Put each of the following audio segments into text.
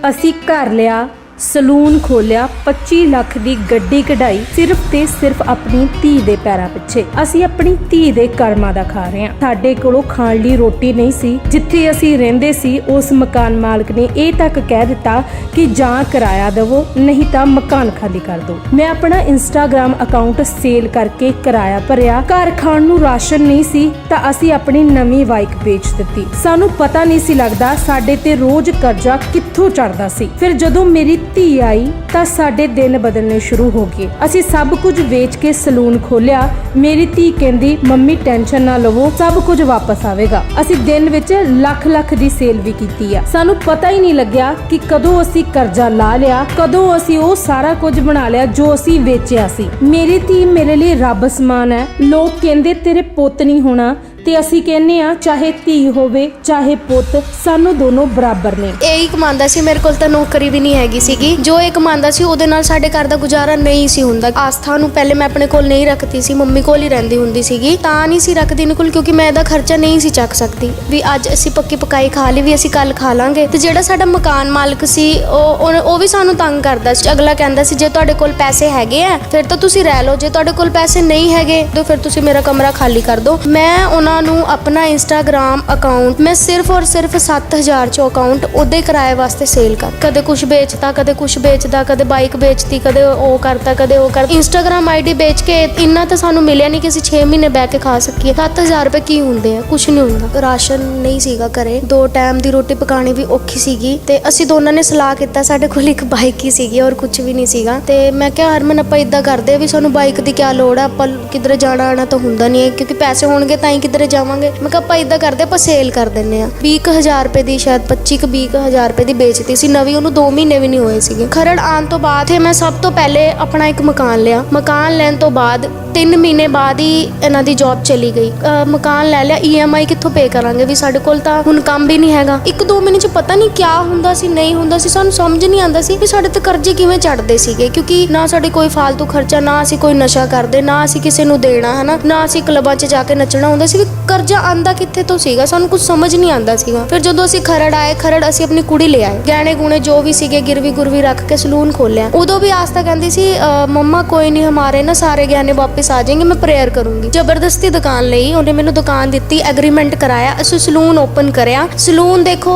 ਅਸੀਂ ਘਰ ਲਿਆ ਸਲੂਨ ਖੋਲਿਆ 25 ਲੱਖ ਦੀ ਗੱਡੀ ਕਢਾਈ, ਸਿਰਫ ਤੇ ਸਿਰਫ ਆਪਣੀ ਧੀ ਦੇ ਪੈਰਾਂ ਪਿੱਛੇ। ਅਸੀਂ ਆਪਣੀ ਧੀ ਦੇ ਕਰਮਾਂ ਦਾ ਖਾ ਰਹੇ ਹਾਂ। ਸਾਡੇ ਕੋਲੋਂ ਖਾਣ ਲਈ ਰੋਟੀ ਨਹੀਂ ਸੀ। ਜਿੱਥੇ ਅਸੀਂ ਰਹਿੰਦੇ ਸੀ, ਉਸ ਮਕਾਨ ਮਾਲਕ ਨੇ ਇਹ ਤੱਕ ਕਹਿ ਦਿੱਤਾ ਕਿ ਜਾਂ ਕਿਰਾਇਆ ਦੇਵੋ, ਨਹੀਂ ਤਾਂ ਮਕਾਨ ਖਾਲੀ ਕਰ ਦਿਓ। ਮੈਂ ਆਪਣਾ ਇੰਸਟਾਗ੍ਰam ਅਕਾਊਂਟ ਸੇਲ ਕਰਕੇ ਕਿਰਾਇਆ ਭਰਿਆ। ਘਰ ਖਾਣ ਨੂੰ ਰਾਸ਼ਨ ਨਹੀਂ ਸੀ, ਤਾਂ ਅਸੀਂ ਆਪਣੀ ਨਵੀਂ ਬਾਈਕ ਵੇਚ ਦਿੱਤੀ। ਸਾਨੂੰ ਪਤਾ ਨਹੀਂ ਸੀ ਲੱਗਦਾ ਸਾਡੇ ਤੇ ਰੋਜ਼ ਕਰਜ਼ਾ ਕਿੱਥੋਂ ਚੜਦਾ ਸੀ। ਫਿਰ ਜਦੋਂ ਮੇਰੀ ਧੀ ਆਈ ਤਾਂ ਸਾਡੇ ਦਿਨ ਬਦਲਣੇ ਸ਼ੁਰੂ ਹੋ ਗਏ। ਅਸੀਂ ਸਭ ਕੁਝ ਵੇਚ ਕੇ ਸਲੂਨ ਖੋਲਿਆ ਮੇਰੀ ਧੀ ਕਹਿੰਦੀ, ਮੰਮੀ, ਟੈਨਸ਼ਨ ਨਾ ਲਵੋ, ਸਭ ਕੁਝ ਵਾਪਸ ਆਵੇਗਾ। ਅਸੀਂ ਦਿਨ ਵਿੱਚ ਲੱਖ ਲੱਖ ਦੀ ਸੇਲ ਵੀ ਕੀਤੀ ਆ। ਸਾਨੂੰ ਪਤਾ ਹੀ ਨਹੀਂ ਲੱਗਿਆ ਕਿ ਕਦੋਂ ਅਸੀਂ ਕਰਜ਼ਾ ਲਾ ਲਿਆ, ਕਦੋਂ ਅਸੀਂ ਉਹ ਸਾਰਾ ਕੁਝ ਬਣਾ ਲਿਆ ਜੋ ਅਸੀਂ ਵੇਚਿਆ ਸੀ। ਮੇਰੀ ਧੀ ਮੇਰੇ ਲਈ ਰੱਬ ਸਮਾਨ ਹੈ। ਲੋਕ ਕਹਿੰਦੇ, ਤੇਰੇ ਪੁੱਤ ਨਹੀਂ ਹੋਣਾ ਤੇ ਅਸੀਂ ਕਹਿੰਨੇ ਆ ਚਾਹੇ ਧੀ ਹੋਵੇ, ਚਾਹੇ ਪੁੱਤ, ਸਾਨੂੰ ਦੋਨੋਂ ਬਰਾਬਰ ਨੇ। ਇਹੀ ਕਮਾਉਂਦਾ ਸੀ, ਮੇਰੇ ਕੋਲ ਤਾਂ ਨੌਕਰੀ ਵੀ ਨਹੀਂ ਹੈਗੀ ਸੀਗੀ। ਜੋ ਇਹ ਕਮਾਉਂਦਾ ਸੀ, ਉਹਦੇ ਨਾਲ ਸਾਡੇ ਘਰ ਦਾ ਗੁਜ਼ਾਰਾ ਨਹੀਂ ਸੀ ਹੁੰਦਾ। ਆਸਥਾ ਨੂੰ ਪਹਿਲੇ ਮੈਂ ਆਪਣੇ ਕੋਲ ਨਹੀਂ ਰੱਖਦੀ ਸੀ, ਮੰਮੀ ਕੋਲ ਹੀ ਰਹਿੰਦੀ ਹੁੰਦੀ ਸੀਗੀ। ਤਾਂ ਨਹੀਂ ਸੀ ਰੱਖਦੀ ਇਹਦੇ ਕੋਲ ਕਿਉਂਕਿ ਮੈਂ ਇਹਦਾ ਖਰਚਾ ਨਹੀਂ ਸੀ ਚੱਕ ਸਕਦੀ। ਵੀ ਅੱਜ ਅਸੀਂ ਪੱਕੀ ਪਕਾਈ ਖਾ ਲਈ, ਵੀ ਅਸੀਂ ਕੱਲ ਖਾ ਲਾਂਗੇ। ਤੇ ਜਿਹੜਾ ਸਾਡਾ ਮਕਾਨ ਮਾਲਕ ਸੀ, ਉਹ, ਉਹ- ਉਹ ਵੀ ਸਾਨੂੰ ਤੰਗ ਕਰਦਾ ਸੀ। ਅਗਲਾ ਕਹਿੰਦਾ ਸੀ, ਜੇ ਤੁਹਾਡੇ ਕੋਲ ਪੈਸੇ ਹੈਗੇ ਆ, ਫਿਰ ਤਾਂ ਤੁਸੀਂ ਰਹਿ ਲਓ। ਜੇ ਤੁਹਾਡੇ ਕੋਲ ਪੈਸੇ ਨਹੀਂ ਹੈਗੇ, ਤਾਂ ਫਿਰ ਤੁਸੀਂ ਮੇਰਾ ਕਮਰਾ ਖਾਲੀ ਕਰ ਦਿਓ। ਮੈਂ ਉਹਨਾਂ ਨੂੰ ਆਪਣਾ ਇੰਸਟਾਗ੍ਰam ਅਕਾਊਂਟ ਮੈਂ ਸਿਰਫ ਔਰ ਸਿਰਫ 7000 ਚੋਂ ਅਕਾਊਂਟ ਉਹਦੇ ਕਿਰਾਏ ਵਾਸਤੇ ਸੇਲ ਕਰ ਕਦੇ ਕੁਝ ਵੇਚਦਾ ਕਦੇ ਕੁਝ ਵੇਚਦਾ, ਕਦੇ ਬਾਈਕ ਵੇਚਦੀ ਕਦੇ ਉਹ ਕਰਤਾ, ਕਦੇ ਉਹ ਕਰ ਇੰਸਟਾਗ੍ਰam ਆਈਡੀ ਵੇਚ ਕੇ ਇੰਨਾ ਤਾਂ ਸਾਨੂੰ ਮਿਲਿਆ ਨਹੀਂ ਕਿ ਅਸੀਂ 6 ਮਹੀਨੇ ਬਹਿ ਕੇ ਖਾ ਸਕੀਏ। 7000 ਰੁਪਏ ਕੀ ਹੁੰਦੇ ਆ? ਕੁਝ ਨਹੀਂ ਹੁੰਦਾ। ਰਾਸ਼ਨ ਨਹੀਂ ਸੀਗਾ ਘਰੇ। ਦੋ ਟਾਈਮ ਦੀ ਰੋਟੀ ਪਕਾਣੀ ਵੀ ਔਖੀ ਸੀਗੀ ਤੇ ਅਸੀਂ ਦੋਨਾਂ ਨੇ ਸਲਾਹ ਕੀਤਾ, ਸਾਡੇ ਕੋਲ ਇੱਕ ਬਾਈਕ ਹੀ ਸੀਗੀ ਔਰ ਕੁਝ ਵੀ ਨਹੀਂ ਸੀਗਾ। ਤੇ ਮੈਂ ਕਿਹਾ, ਹਰਮਨ, ਆਪਾਂ ਇਦਾਂ ਕਰਦੇ ਆ ਵੀ ਸਾਨੂੰ ਬਾਈਕ ਦੀ ਕੀ ਲੋੜ ਆ? ਆਪਾਂ ਕਿਧਰੇ ਜਾਣਾ ਆਣਾ ਤਾਂ ਹੁੰਦਾ ਨਹੀਂ ਕਿਉਂਕਿ ਪੈਸੇ ਹੋਣਗੇ ਤਾਂ ਹੀ ਕਿਧਰੇ ਜਾਵਾਂਗੇ। ਮੈਂ ਕਿਹਾ, ਆਪਾਂ ਇਦਾਂ ਕਰਦੇ, ਆਪਾਂ ਸੇਲ ਕਰ ਦਿੰਨੇ ਆ। 20000 ਰੁਪਏ ਦੀ ਸ਼ਾਇਦ 25 ਕੁ 20000 ਰੁਪਏ ਦੀ ਵੇਚਤੀ ਸੀ। ਨਵੀਂ ਉਹਨੂੰ 2 ਮਹੀਨੇ ਵੀ ਨਹੀਂ ਹੋਏ ਸੀਗੇ। ਖਰੜ ਆਉਣ ਤੋਂ ਬਾਅਦ ਹੀ ਮੈਂ ਸਭ ਤੋਂ ਪਹਿਲੇ ਆਪਣਾ ਇੱਕ ਮਕਾਨ ਲਿਆ। ਮਕਾਨ ਲੈਣ ਤੋਂ ਬਾਅਦ 3 ਮਹੀਨੇ ਬਾਅਦ ਹੀ ਇਹਨਾਂ ਦੀ ਜੌਬ ਚਲੀ ਗਈ। ਅਹ ਮਕਾਨ ਲੈ ਲਿਆ ਈਐਮਆਈ ਕਿੱਥੋਂ ਪੇ ਕਰਾਂਗੇ ਵੀ ਸਾਡੇ ਕੋਲ ਤਾਂ ਹੁਣ ਕੰਮ ਵੀ ਨਹੀਂ ਹੈਗਾ। ਇੱਕ ਦੋ ਮਹੀਨੇ ਚ ਪਤਾ ਨਹੀਂ ਕਿਆ ਹੁੰਦਾ ਸੀ, ਨਹੀਂ ਹੁੰਦਾ ਸੀ, ਸਾਨੂੰ ਸਮਝ ਨਹੀਂ ਆਉਂਦਾ ਸੀ ਵੀ ਸਾਡੇ ਤੇ ਕਰਜ਼ੇ ਕਿਵੇਂ ਚੜਦੇ ਸੀਗੇ। ਕਿਉਂਕਿ ਨਾ ਸਾਡੇ ਕੋਈ ਫालतू ਖਰਚਾ, ਨਾ ਅਸੀਂ ਕੋਈ ਨਸ਼ਾ ਕਰਦੇ, ਨਾ ਅਸੀਂ ਕਿਸੇ ਨੂੰ ਦੇਣਾ, ਹਨਾ? ਨਾ ਅਸੀਂ ਕਲੱਬਾਂ 'ਚ ਜਾ ਕੇ ਨੱਚਣਾ ਹੁੰਦਾ ਸੀ ਵੀ ਕਰਜ਼ਾ ਆਂਦਾ ਕਿੱਥੇ ਤੋਂ ਸੀਗਾ? ਸਾਨੂੰ ਕੁਝ ਸਮਝ ਨਹੀਂ ਆਉਂਦਾ ਸੀਗਾ। ਫਿਰ ਜਦੋਂ ਅਸੀਂ ਖਰੜ ਆਏ, ਖਰੜ ਅਸੀਂ ਆਪਣੀ ਕੁੜੀ ਲੈ ਆਏ। ਗਹਿਣੇ ਗੁਣੇ ਜੋ ਵੀ ਸੀਗੇ, ਗਿਰਵੀ ਗੁਰਵੀ ਰੱਖ ਕੇ ਸਲੂਨ ਖੋਲਿਆ ਉਦੋਂ ਵੀ ਆਸਤਾ ਕਹਿੰਦੀ ਸੀ ਮੰਮਾ ਕੋਈ ਨਹੀਂ, ਹਮਾਰੇ ਨਾ ਸਾਰੇ ਗਹਿਣੇ ਵਾਪਸ ਆ ਜਾਣਗੇ ਮੈਂ ਪ੍ਰੇਅਰ ਕਰੂੰਗੀ। ਜ਼ਬਰਦਸਤੀ ਦੁਕਾਨ ਲਈ, ਉਹਨੇ ਮੈਨੂੰ ਦੁਕਾਨ ਦਿੱਤੀ, ਐਗਰੀਮੈਂਟ ਕਰਾਇਆ, ਅਸੀਂ ਸਲੂਨ ਓਪਨ ਕਰਿਆ। ਸਲੂਨ ਦੇਖੋ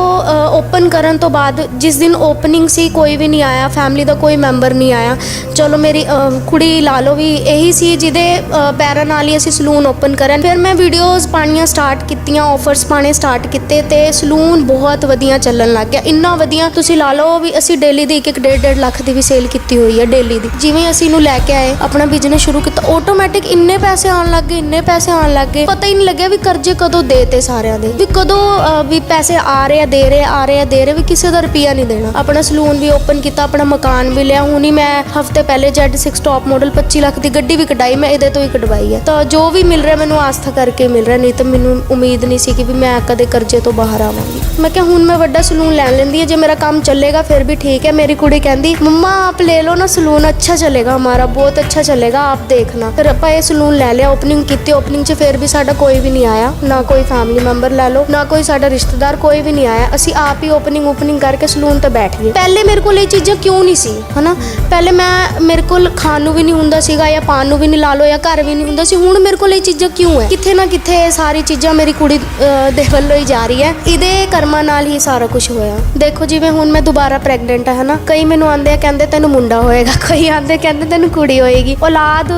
ਓਪਨ ਕਰਨ ਤੋਂ ਬਾਅਦ ਜਿਸ ਦਿਨ ਓਪਨਿੰਗ ਸੀ, ਕੋਈ ਵੀ ਨਹੀਂ ਆਇਆ, ਫੈਮਿਲੀ ਦਾ ਕੋਈ ਮੈਂਬਰ ਨਹੀਂ ਆਇਆ। ਚਲੋ ਮੇਰੀ ਕੁੜੀ ਲਾ ਲਓ ਵੀ ਇਹੀ ਸੀ, ਜਿਹਦੇ ਪੈਰਾਂ ਨਾਲ ਹੀ ਅਸੀਂ ਸਲੂਨ ਓਪਨ ਕਰਨ ਫਿਰ ਮੈਂ ਵੀਡੀਓਜ਼ ਪਾਣੀਆਂ ਸਟਾਰਟ ਕੀਤੀਆਂ ਆਫਰਸ ਪਾਣੇ ਸਟਾਰਟ ਕੀਤੇ ਤੇ ਸਲੂਨ ਬਹੁਤ ਵਧੀਆ ਚੱਲਣ ਲੱਗ ਗਿਆ। ਇੰਨਾ ਵਧੀਆ ਤੁਸੀਂ ਲਾ ਲਓ ਵੀ ਅਸੀਂ ਡੇਲੀ ਦੀ 1.5 ਲੱਖ ਦੀ ਵੀ ਸੇਲ ਕੀਤੀ ਹੋਈ ਹੈ ਡੇਲੀ ਦੀ। ਜਿਵੇਂ ਅਸੀਂ ਇਹਨੂੰ ਲੈ ਕੇ ਆਏ, ਆਪਣਾ ਬਿਜ਼ਨਸ ਸ਼ੁਰੂ ਕੀਤਾ ਆਟੋਮੈਟਿਕ ਇੰਨੇ ਪੈਸੇ ਆਉਣ ਲੱਗ ਗਏ, ਇੰਨੇ ਪੈਸੇ ਆਉਣ ਲੱਗ ਗਏ। ਪਤਾ ਹੀ ਨਹੀਂ ਲੱਗਿਆ ਵੀ ਕਰਜ਼ੇ ਕਦੋਂ ਦੇਤੇ ਸਾਰਿਆਂ ਦੇ। ਵੀ ਕਦੋਂ ਵੀ ਪੈਸੇ ਆ ਰਹੇ ਆ, ਦੇ ਰਹੇ ਆ ਆ ਰਹੇ ਆ, ਦੇ ਰਹੇ ਵੀ ਕਿਸੇ ਦਾ ਰੁਪਿਆ ਨਹੀਂ ਦੇਣਾ। ਆਪਣਾ ਸਲੂਨ ਵੀ ਓਪਨ ਕੀਤਾ, ਆਪਣਾ ਮਕਾਨ ਵੀ ਲਿਆ। ਹੁਣੀ ਮੈਂ ਹਫ਼ਤੇ ਪਹਿਲੇ Z6 ਟਾਪ ਮਾਡਲ 25 ਲੱਖ ਦੀ ਗੱਡੀ ਵੀ ਕਢਾਈ, ਮੈਂ ਇਹਦੇ ਤੋਂ ਹੀ ਕਢਵਾਈ ਹੈ। ਤਾਂ ਜੋ ਵੀ ਮਿਲ ਰਿਹਾ, ਮੈਨੂੰ ਆਸਥਾ ਕਰਕੇ ਮਿਲ ਰਿਹਾ ਹੋਈ ਤਾਂ ਮੈਨੂੰ ਉਮੀਦ ਨਹੀਂ ਸੀ ਕਿ ਵੀ ਮੈਂ ਕਦੇ ਕਰਜ਼ੇ ਤੋਂ ਬਾਹਰ ਆਵਾਂਗੀ। ਮੈਂ ਕਿਹਾ, ਹੁਣ ਮੈਂ ਵੱਡਾ ਸਲੂਨ ਲੈਣ ਲੈਂਦੀ ਹਾਂ, ਜੇ ਮੇਰਾ ਕੰਮ ਚੱਲੇਗਾ, ਫਿਰ ਵੀ ਠੀਕ ਹੈ। ਮੇਰੀ ਕੁੜੀ ਕਹਿੰਦੀ, ਮੰਮਾ, ਆਪ ਲੈ ਲਓ ਨਾ ਸਲੂਨ, ਅੱਛਾ ਚੱਲੇਗਾ ਹਮਾਰਾ, ਬਹੁਤ ਅੱਛਾ ਚੱਲੇਗਾ, ਆਪ ਦੇਖਣਾ। ਫਿਰ ਆਪਾਂ ਇਹ ਸਲੂਨ ਲੈ ਲਿਆ ਓਪਨਿੰਗ ਕੀਤੀ ਓਪਨਿੰਗ 'ਚ ਫਿਰ ਵੀ ਸਾਡਾ ਕੋਈ ਵੀ ਨਹੀਂ ਆਇਆ। ਨਾ ਕੋਈ ਫੈਮਿਲੀ ਮੈਂਬਰ ਲੈ ਲਓ, ਨਾ ਕੋਈ ਸਾਡਾ ਰਿਸ਼ਤੇਦਾਰ, ਕੋਈ ਵੀ ਨਹੀਂ ਆਇਆ। ਅਸੀਂ ਆਪ ਹੀ ਓਪਨਿੰਗ ਓਪਨਿੰਗ ਕਰਕੇ ਸਲੂਨ ਤੇ ਬੈਠ ਗਏ। ਪਹਿਲੇ ਮੇਰੇ ਕੋਲ ਇਹ ਚੀਜ਼ਾਂ ਕਿਉਂ ਨਹੀਂ ਸੀ, ਹਨਾ? ਪਹਿਲੇ ਮੈਂ, ਮੇਰੇ ਕੋਲ ਖਾਣ ਨੂੰ ਵੀ ਨਹੀਂ ਹੁੰਦਾ ਸੀਗਾ ਜਾਂ ਪਾਣ ਨੂੰ ਵੀ ਨਹੀਂ ਲਾ ਲੋ ਜਾਂ ਘਰ ਵੀ ਨਹੀਂ ਹੁੰਦਾ ਸੀ। ਹੁਣ ਮੇਰੇ ਕੋਲ ਇਹ ਚੀਜ਼ਾਂ ਕਿਉਂ ਹੈ? ਕਿੱਥੇ ਨਾ ਕਿੱਥੇ ਸਾਰੀ ਚੀਜ਼ਾਂ ਮੇਰੀ ਕੁੜੀ ਅਹ, ਦੇ ਵੱਲੋਂ ਹੀ ਜਾ ਰਹੀ ਹੈ। ਇਹਦੇ ਕਰਮਾਂ ਨਾਲ ਹੀ ਸਾਰਾ ਕੁਝ ਹੋਇਆ। ਦੇਖੋ ਜਿਵੇਂ ਹੁਣ ਮੈਂ ਦੁਬਾਰਾ ਪ੍ਰੈਗਨੈਂਟ ਹਾਂ ਹਨਾ। ਕਈ ਮੈਨੂੰ ਆਂਦੇ ਆ ਕਹਿੰਦੇ ਤੈਨੂੰ ਮੁੰਡਾ ਹੋਏਗਾ। ਕਈ ਆਂਦੇ ਕਹਿੰਦੇ ਤੈਨੂੰ ਕੁੜੀ ਹੋਏਗੀ। ਔਲਾਦ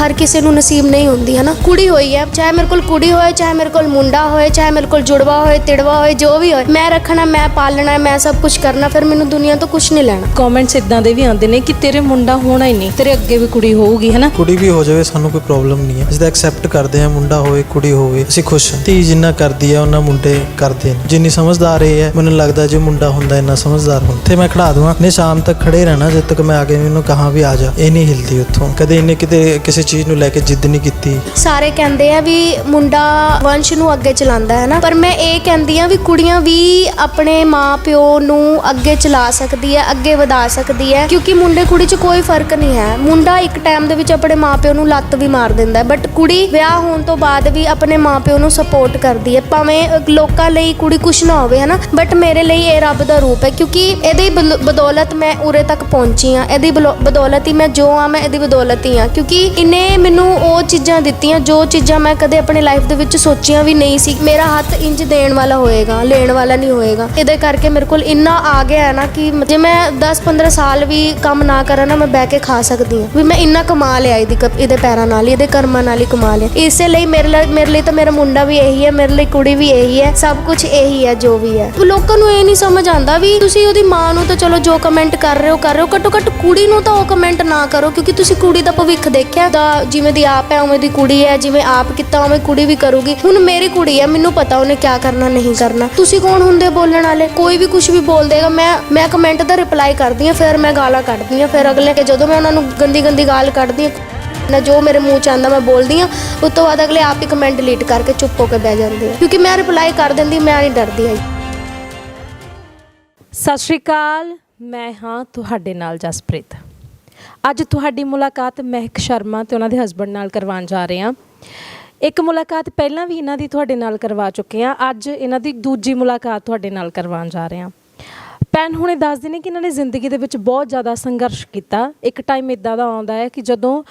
ਹਰ ਕਿਸੇ ਨੂੰ ਨਸੀਬ ਨਹੀਂ ਹੁੰਦੀ ਹਨਾ। ਕੁੜੀ ਹੋਈ ਹੈ ਚਾਹੇ ਮੇਰੇ ਕੋਲ ਕੁੜੀ ਹੋਏ ਚਾਹੇ ਮੇਰੇ ਕੋਲ ਮੁੰਡਾ ਹੋਏ ਚਾਹੇ ਮੇਰੇ ਕੋਲ ਜੁੜਵਾ ਹੋਏ ਤਿੜਵਾ ਹੋਏ ਜੋ ਵੀ ਹੋਏ। ਮੈਂ ਰੱਖਣਾ ਮੈਂ ਪਾਲਣਾ ਮੈਂ ਸਭ ਕੁਝ ਕਰਨਾ ਫਿਰ ਮੈਨੂੰ ਦੁਨੀਆ ਤੋਂ ਕੁਝ ਨਹੀਂ ਲੈਣਾ। ਕਮੈਂਟਸ ਇਦਾਂ ਦੇ ਵੀ ਆਉਂਦੇ ਨੇ ਕਿ ਤੇਰੇ ਮੁੰਡਾ ਹੋਣਾ ਹੀ ਨਹੀਂ ਤੇਰੇ ਅੱਗੇ ਵੀ ਕੁੜੀ ਹੋਊਗੀ ਹੈਨਾ। ਕੁੜੀ ਵੀ ਹੋ ਜਾਵੇ ਸਾਨੂੰ ਕੋਈ ਪ੍ਰੋਬਲਮ ਨਹੀਂ ਹੈ। ਅਸੀਂ ਤਾਂ ਐਕਸੈਪਟ ਕਰਦੇ ਹਾਂ ਮੁੰਡਾ ਹੋਵੇ ਕੁੜੀ ਹੋਵੇ। ਅਸੀਂ ਖੁਸ਼। ਹਾਂ ਧੀ ਜਿੰਨਾ ਕਰਦੀ ਹੈ ਉਹਨਾਂ ਮੁੰਡੇ ਕਰਦੇ ਨੇ। ਜਿੰਨੀ ਸਮਝਦਾਰ ਇਹ ਹੈ, ਮੈਨੂੰ ਲੱਗਦਾ ਜੇ ਮੁੰਡਾ ਹੁੰਦਾ ਇੰਨਾ ਸਮਝਦਾਰ ਹੁੰਦਾ। ਤੇ ਮੈਂ ਖੜਾ ਦੂੰਗਾ ਨੇ ਸ਼ਾਮ ਤੱਕ ਖੜੇ ਰਹਿਣਾ, ਜਦ ਤੱਕ ਮੈਂ ਆ ਕੇ ਮੈਨੂੰ ਕਹਾਂ ਵੀ ਆ ਜਾ। ਇਹ ਨਹੀਂ ਹਿਲਦੀ ਉੱਥੋਂ। ਕਦੇ ਇਹਨੇ ਕਿਤੇ ਕਿਸੇ ਚੀਜ਼ ਨੂੰ ਲੈ ਕੇ ਜਿੱਦ ਨਹੀਂ ਕੀਤੀ। ਸਾਰੇ ਕਹਿੰਦੇ ਆ ਵੀ ਮੁੰਡਾ ਵੰਸ਼ ਨੂੰ ਅੱਗੇ ਚਲਾਉਂਦਾ ਹੈ ਨਾ। ਪਰ ਮੈਂ ਇਹ ਕਹਿੰਦੀ ਆ ਵੀ ਕੁੜੀਆਂ ਵੀ ਆਪਣੇ ਮਾਪਿਓ ਨੂੰ ਅੱਗੇ ਚਲਾ ਸਕਦੀ ਹੈ, ਅੱਗੇ ਵਧਾ ਸਕਦੀ ਹੈ। ਕਿਉਂਕਿ ਮੁੰਡੇ ਕੁੜੀ 'ਚ ਕੋਈ ਫ਼ਰਕ ਨਹੀਂ ਹੈ। ਮੁੰਡਾ ਇੱਕ ਟਾਈਮ ਦੇ ਵਿੱਚ ਆਪਣੇ ਮਾਪਿਓ ਨੂੰ ਲੱਤ ਵੀ ਮਾਰ ਦਿੰਦਾ ਬਟ ਕੁੜੀ ਵਿਆਹ ਹੋਣ ਤੋਂ ਬਾਅਦ ਵੀ ਆਪਣੇ ਮਾਂ ਮਾਪਿਓ ਨੂੰ ਸਪੋਰਟ ਕਰਦੀ ਹੈ, ਭਾਵੇਂ ਲੋਕਾਂ ਲਈ ਕੁੜੀ ਕੁਛ ਨਾ ਹੋਵੇ, ਹਨਾ? ਬਟ ਮੇਰੇ ਲਈ ਇਹ ਰੱਬ ਦਾ ਰੂਪ ਹੈ, ਕਿਉਂਕਿ ਇਹਦੀ ਬਦੌਲਤ ਮੈਂ ਉਰੇ ਤੱਕ ਪਹੁੰਚੀ ਆ ਇਹਦੀ ਬਦੌਲਤ ਹੀ ਮੈਂ ਜੋ ਆ ਮੈਂ ਇਹਦੀ ਬਦੌਲਤ ਹੀ ਆ ਕਿਉਂਕਿ ਇਹਨੇ ਮੈਨੂੰ ਉਹ ਚੀਜ਼ਾਂ ਦਿੱਤੀਆਂ, ਜੋ ਚੀਜ਼ਾਂ ਮੈਂ ਕਦੇ ਆਪਣੀ ਲਾਈਫ ਦੇ ਵਿੱਚ ਸੋਚੀਆਂ ਵੀ ਨਹੀਂ ਸੀ। ਮੇਰਾ ਹੱਥ ਇੰਜ ਦੇਣ ਵਾਲਾ ਹੋਏਗਾ, ਲੈਣ ਵਾਲਾ ਨਹੀਂ ਹੋਏਗਾ। ਇਹਦੇ ਕਰਕੇ ਮੇਰੇ ਕੋਲ ਇੰਨਾ ਆ ਗਿਆ ਹੈ ਨਾ ਕਿ ਜੇ ਮੈਂ 10-15 ਸਾਲ ਵੀ ਕੰਮ ਨਾ ਕਰਾਂ ਨਾ, ਮੈਂ ਬਹਿ ਕੇ ਖਾ ਸਕਦੀ ਹਾਂ। ਵੀ ਮੈਂ ਇੰਨਾ ਕਮਾ ਲਿਆ ਇਹਦੀ ਕ- ਇਹਦੇ ਪੈਰਾਂ ਨਾਲ ਹੀ, ਇਹਦੇ ਕਰਮਾਂ ਨਾਲ ਹੀ ਕਮਾ ਲਿਆ। ਇਸੇ ਲਈ ਮੇਰੇ ਲਈ ਮੇਰੇ ਲਈ ਤਾਂ ਮੇਰਾ ਮੁੰਡਾ ਵੀ ਇਹੀ ਹੈ, ਮੇਰੇ ਲਈ ਕੁੜੀ ਵੀ ਇਹੀ ਹੈ, ਸਭ ਕੁਝ ਇਹੀ ਹੈ, ਜੋ ਵੀ ਹੈ। ਲੋਕਾਂ ਨੂੰ ਇਹ ਨਹੀਂ ਸਮਝ ਆਉਂਦਾ ਵੀ ਤੁਸੀਂ ਉਹਦੀ ਮਾਂ ਨੂੰ ਤਾਂ ਚਲੋ ਜੋ ਕਮੈਂਟ ਕਰ ਰਹੇ ਹੋ, ਕਰ ਰਹੇ ਹੋ, ਘੱਟੋ ਘੱਟ ਕੁੜੀ ਨੂੰ ਤਾਂ ਉਹ ਕਮੈਂਟ ਨਾ ਕਰੋ, ਕਿਉਂਕਿ ਤੁਸੀਂ ਕੁੜੀ ਦਾ ਭਵਿੱਖ ਦੇਖਿਆ। ਦਾ ਜਿਵੇਂ ਦੀ ਆਪ ਹੈ, ਉਵੇਂ ਦੀ ਕੁੜੀ ਹੈ, ਜਿਵੇਂ ਆਪ ਕੀਤਾ, ਉਵੇਂ ਕੁੜੀ ਵੀ ਕਰੂਗੀ। ਹੁਣ ਮੇਰੀ ਕੁੜੀ ਹੈ, ਮੈਨੂੰ ਪਤਾ ਉਹਨੇ ਕੀ ਕਰਨਾ, ਨਹੀਂ ਕਰਨਾ। ਤੁਸੀਂ ਕੌਣ ਹੁੰਦੇ ਬੋਲਣ ਵਾਲੇ? ਕੋਈ ਵੀ ਕੁਝ ਵੀ ਬੋਲ ਦੇਗਾ, ਮੈਂ ਮੈਂ ਕਮੈਂਟ ਦਾ ਰਿਪਲਾਈ ਕਰਦੀ ਹਾਂ, ਫਿਰ ਮੈਂ ਗਾਲਾਂ ਕੱਢਦੀ ਹਾਂ, ਫਿਰ ਅਗਲੇ, ਜਦੋਂ ਮੈਂ ਉਹਨਾਂ ਨੂੰ ਗੰਦੀ ਗੰਦੀ ਗਾਲ ਕੱਢਦੀ ਹਾਂ ਨਾ ਜੋ ਮੇਰੇ ਮੂੰਹ ਚ ਆਂਦਾ ਮੈਂ ਬੋਲਦੀ ਹਾਂ, ਉਸ ਤੋਂ ਬਾਅਦ ਅਗਲੇ ਆਪ ਹੀ ਕਮੈਂਟ ਡਿਲੀਟ ਕਰਕੇ ਚੁੱਪ ਹੋ ਕੇ ਬਹਿ ਜਾਂਦੇ ਆ। ਕਿਉਂਕਿ ਮੈਂ ਰਿਪਲਾਈ ਕਰ ਦਿੰਦੀ, ਮੈਂ ਨਹੀਂ ਡਰਦੀ ਹੈ ਸਤਿ ਸ਼੍ਰੀ ਅਕਾਲ, ਮੈਂ ਹਾਂ ਤੁਹਾਡੇ ਨਾਲ ਜਸਪ੍ਰੀਤ। ਅੱਜ ਤੁਹਾਡੀ ਮੁਲਾਕਾਤ ਮਹਿਕ ਸ਼ਰਮਾ ਤੇ ਉਹਨਾਂ ਦੇ ਹਸਬੰਡ ਨਾਲ ਕਰਵਾਉਣ ਜਾ ਰਹੇ ਹਾਂ। ਇੱਕ ਮੁਲਾਕਾਤ ਪਹਿਲਾਂ ਵੀ ਇਹਨਾਂ ਦੀ ਤੁਹਾਡੇ ਨਾਲ ਕਰਵਾ ਚੁੱਕੇ ਹਾਂ, ਅੱਜ ਇਹਨਾਂ ਦੀ ਦੂਜੀ ਮੁਲਾਕਾਤ ਤੁਹਾਡੇ ਨਾਲ ਕਰਵਾਉਣ ਜਾ ਰਹੇ ਹਾਂ। ਭੈਣ ਹੁਣੇ ਦੱਸਦੇ ਨੇ ਕਿ ਇਹਨਾਂ ਨੇ ਜ਼ਿੰਦਗੀ ਦੇ ਵਿੱਚ ਬਹੁਤ ਜ਼ਿਆਦਾ ਸੰਘਰਸ਼ ਕੀਤਾ। ਇੱਕ ਟਾਈਮ ਇਦਾਂ ਦਾ ਆਉਂਦਾ ਹੈ ਕਿ ਜਦੋਂ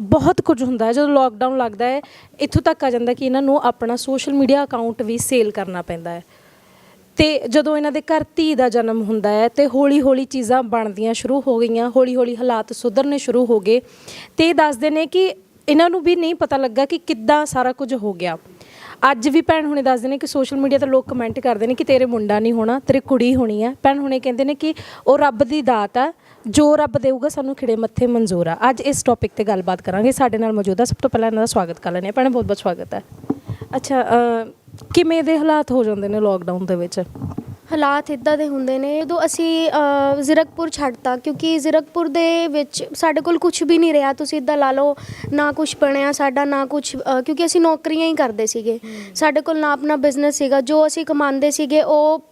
ਬਹੁਤ ਕੁਝ ਹੁੰਦਾ ਹੈ, ਜਦੋਂ ਲੋਕਡਾਊਨ ਲੱਗਦਾ ਹੈ, ਇੱਥੋਂ ਤੱਕ ਆ ਜਾਂਦਾ ਕਿ ਇਹਨਾਂ ਨੂੰ ਆਪਣਾ ਸੋਸ਼ਲ ਮੀਡੀਆ ਅਕਾਊਂਟ ਵੀ ਸੇਲ ਕਰਨਾ ਪੈਂਦਾ ਹੈ। ਤੇ ਜਦੋਂ ਇਹਨਾਂ ਦੇ ਘਰ ਧੀ ਦਾ ਜਨਮ ਹੁੰਦਾ ਹੈ ਤੇ ਹੌਲੀ-ਹੌਲੀ ਚੀਜ਼ਾਂ ਬਣਦੀਆਂ ਸ਼ੁਰੂ ਹੋ ਗਈਆਂ, ਹੌਲੀ-ਹੌਲੀ ਹਾਲਾਤ ਸੁਧਰਨੇ ਸ਼ੁਰੂ ਹੋ ਗਏ। ਤੇ ਇਹ ਦੱਸਦੇ ਨੇ ਕਿ ਇਹਨਾਂ ਨੂੰ ਵੀ ਨਹੀਂ ਪਤਾ ਲੱਗਾ ਕਿ ਕਿੱਦਾਂ ਸਾਰਾ ਕੁਝ ਹੋ ਗਿਆ। ਅੱਜ ਵੀ ਭੈਣ ਹੁਣੇ ਦੱਸਦੇ ਨੇ ਕਿ ਸੋਸ਼ਲ ਮੀਡੀਆ ਤੇ ਲੋਕ ਕਮੈਂਟ ਕਰਦੇ ਨੇ ਕਿ ਤੇਰੇ ਮੁੰਡਾ ਨਹੀਂ ਹੋਣਾ ਤੇਰੇ ਕੁੜੀ ਹੋਣੀ ਹੈ ਭੈਣ ਹੁਣੇ ਕਹਿੰਦੇ ਨੇ ਕਿ ਉਹ ਰੱਬ ਦੀ ਦਾਤ ਆ ਜੋ ਰੱਬ ਦੇਊਗਾ ਸਾਨੂੰ ਖਿੜੇ ਮੱਥੇ ਮਨਜ਼ੂਰ ਆ। ਅੱਜ ਇਸ ਟੌਪਿਕ ਤੇ ਗੱਲਬਾਤ ਕਰਾਂਗੇ। ਸਾਡੇ ਨਾਲ ਮੌਜੂਦ ਆ ਸਭ ਤੋਂ ਪਹਿਲਾਂ ਇਹਨਾਂ ਦਾ ਸਵਾਗਤ ਕਰ ਲੈਂਦੇ ਹਾਂ। ਭੈਣ ਬਹੁਤ ਬਹੁਤ ਸਵਾਗਤ ਹੈ ਅੱਛਾ ਅ, ਕਿਵੇਂ ਦੇ ਹਾਲਾਤ ਹੋ ਜਾਂਦੇ ਨੇ ਲੋਕਡਾਊਨ ਦੇ ਵਿੱਚ? ਹਾਲਾਤ ਇਦਾਂ ਦੇ ਹੁੰਦੇ ਨੇ ਜਦੋਂ ਅਸੀਂ ਅ, ਜ਼ੀਰਕਪੁਰ ਛੱਡਤਾ ਕਿਉਂਕਿ ਜ਼ੀਰਕਪੁਰ ਦੇ ਵਿੱਚ ਸਾਡੇ ਕੋਲ ਕੁਝ ਵੀ ਨਹੀਂ ਰਿਹਾ ਤੁਸੀਂ ਇਦਾਂ ਲਾ ਲਓ ਨਾ ਕੁਝ ਬਣਿਆ ਸਾਡਾ ਨਾ ਕੁਝ ਕਿਉਂਕਿ ਅਸੀਂ ਨੌਕਰੀਆਂ ਹੀ ਕਰਦੇ ਸੀਗੇ। ਸਾਡੇ ਕੋਲ ਨਾ ਆਪਣਾ ਬਿਜ਼ਨਸ ਸੀਗਾ ਜੋ ਅਸੀਂ ਕਮਾਉਂਦੇ ਸੀਗੇ ਉਹ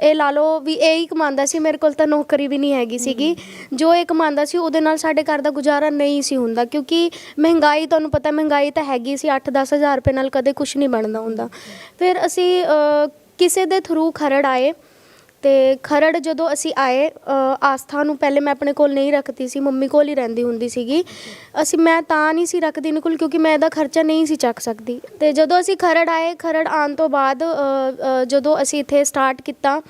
ਇਹ ਲਾ ਲਓ ਵੀ ਇਹ ਹੀ ਕਮਾਉਂਦਾ ਸੀ ਮੇਰੇ ਕੋਲ ਤਾਂ ਨੌਕਰੀ ਵੀ ਨਹੀਂ ਹੈਗੀ ਸੀਗੀ। ਜੋ ਇਹ ਕਮਾਉਂਦਾ ਸੀ ਉਹਦੇ ਨਾਲ ਸਾਡੇ ਘਰ ਦਾ ਗੁਜ਼ਾਰਾ ਨਹੀਂ ਸੀ ਹੁੰਦਾ ਕਿਉਂਕਿ ਮਹਿੰਗਾਈ ਤੁਹਾਨੂੰ ਪਤਾ ਮਹਿੰਗਾਈ ਤਾਂ ਹੈਗੀ ਸੀ 8-10 ਹਜ਼ਾਰ ਰੁਪਏ ਨਾਲ ਕਦੇ ਕੁਝ ਨਹੀਂ ਬਣਦਾ ਹੁੰਦਾ। ਫਿਰ ਅਸੀਂ ਅ, ਕਿਸੇ ਦੇ ਥਰੂ ਖਰੜ ਆਏ ਤੇ ਖਰੜ ਜਦੋਂ ਅਸੀਂ ਆਏ ਅ, ਆਸਥਾ ਨੂੰ ਪਹਿਲੇ ਮੈਂ ਆਪਣੇ ਕੋਲ ਨਹੀਂ ਰੱਖਦੀ ਸੀ ਮੰਮੀ ਕੋਲ ਹੀ ਰਹਿੰਦੀ ਹੁੰਦੀ ਸੀਗੀ। ਅਸੀਂ ਮੈਂ ਤਾਂ ਨਹੀਂ ਸੀ ਰੱਖਦੀ ਇਹਨਾਂ ਕੋਲ ਕਿਉਂਕਿ ਮੈਂ ਇਹਦਾ ਖਰਚਾ ਨਹੀਂ ਸੀ ਚੱਕ ਸਕਦੀ। ਤੇ ਜਦੋਂ ਅਸੀਂ ਖਰੜ ਆਏ ਖਰੜ ਆਉਣ ਤੋਂ ਬਾਅਦ ਅ, ਅ, ਜਦੋਂ ਅਸੀਂ ਇੱਥੇ ਸਟਾਰਟ ਕੀਤਾ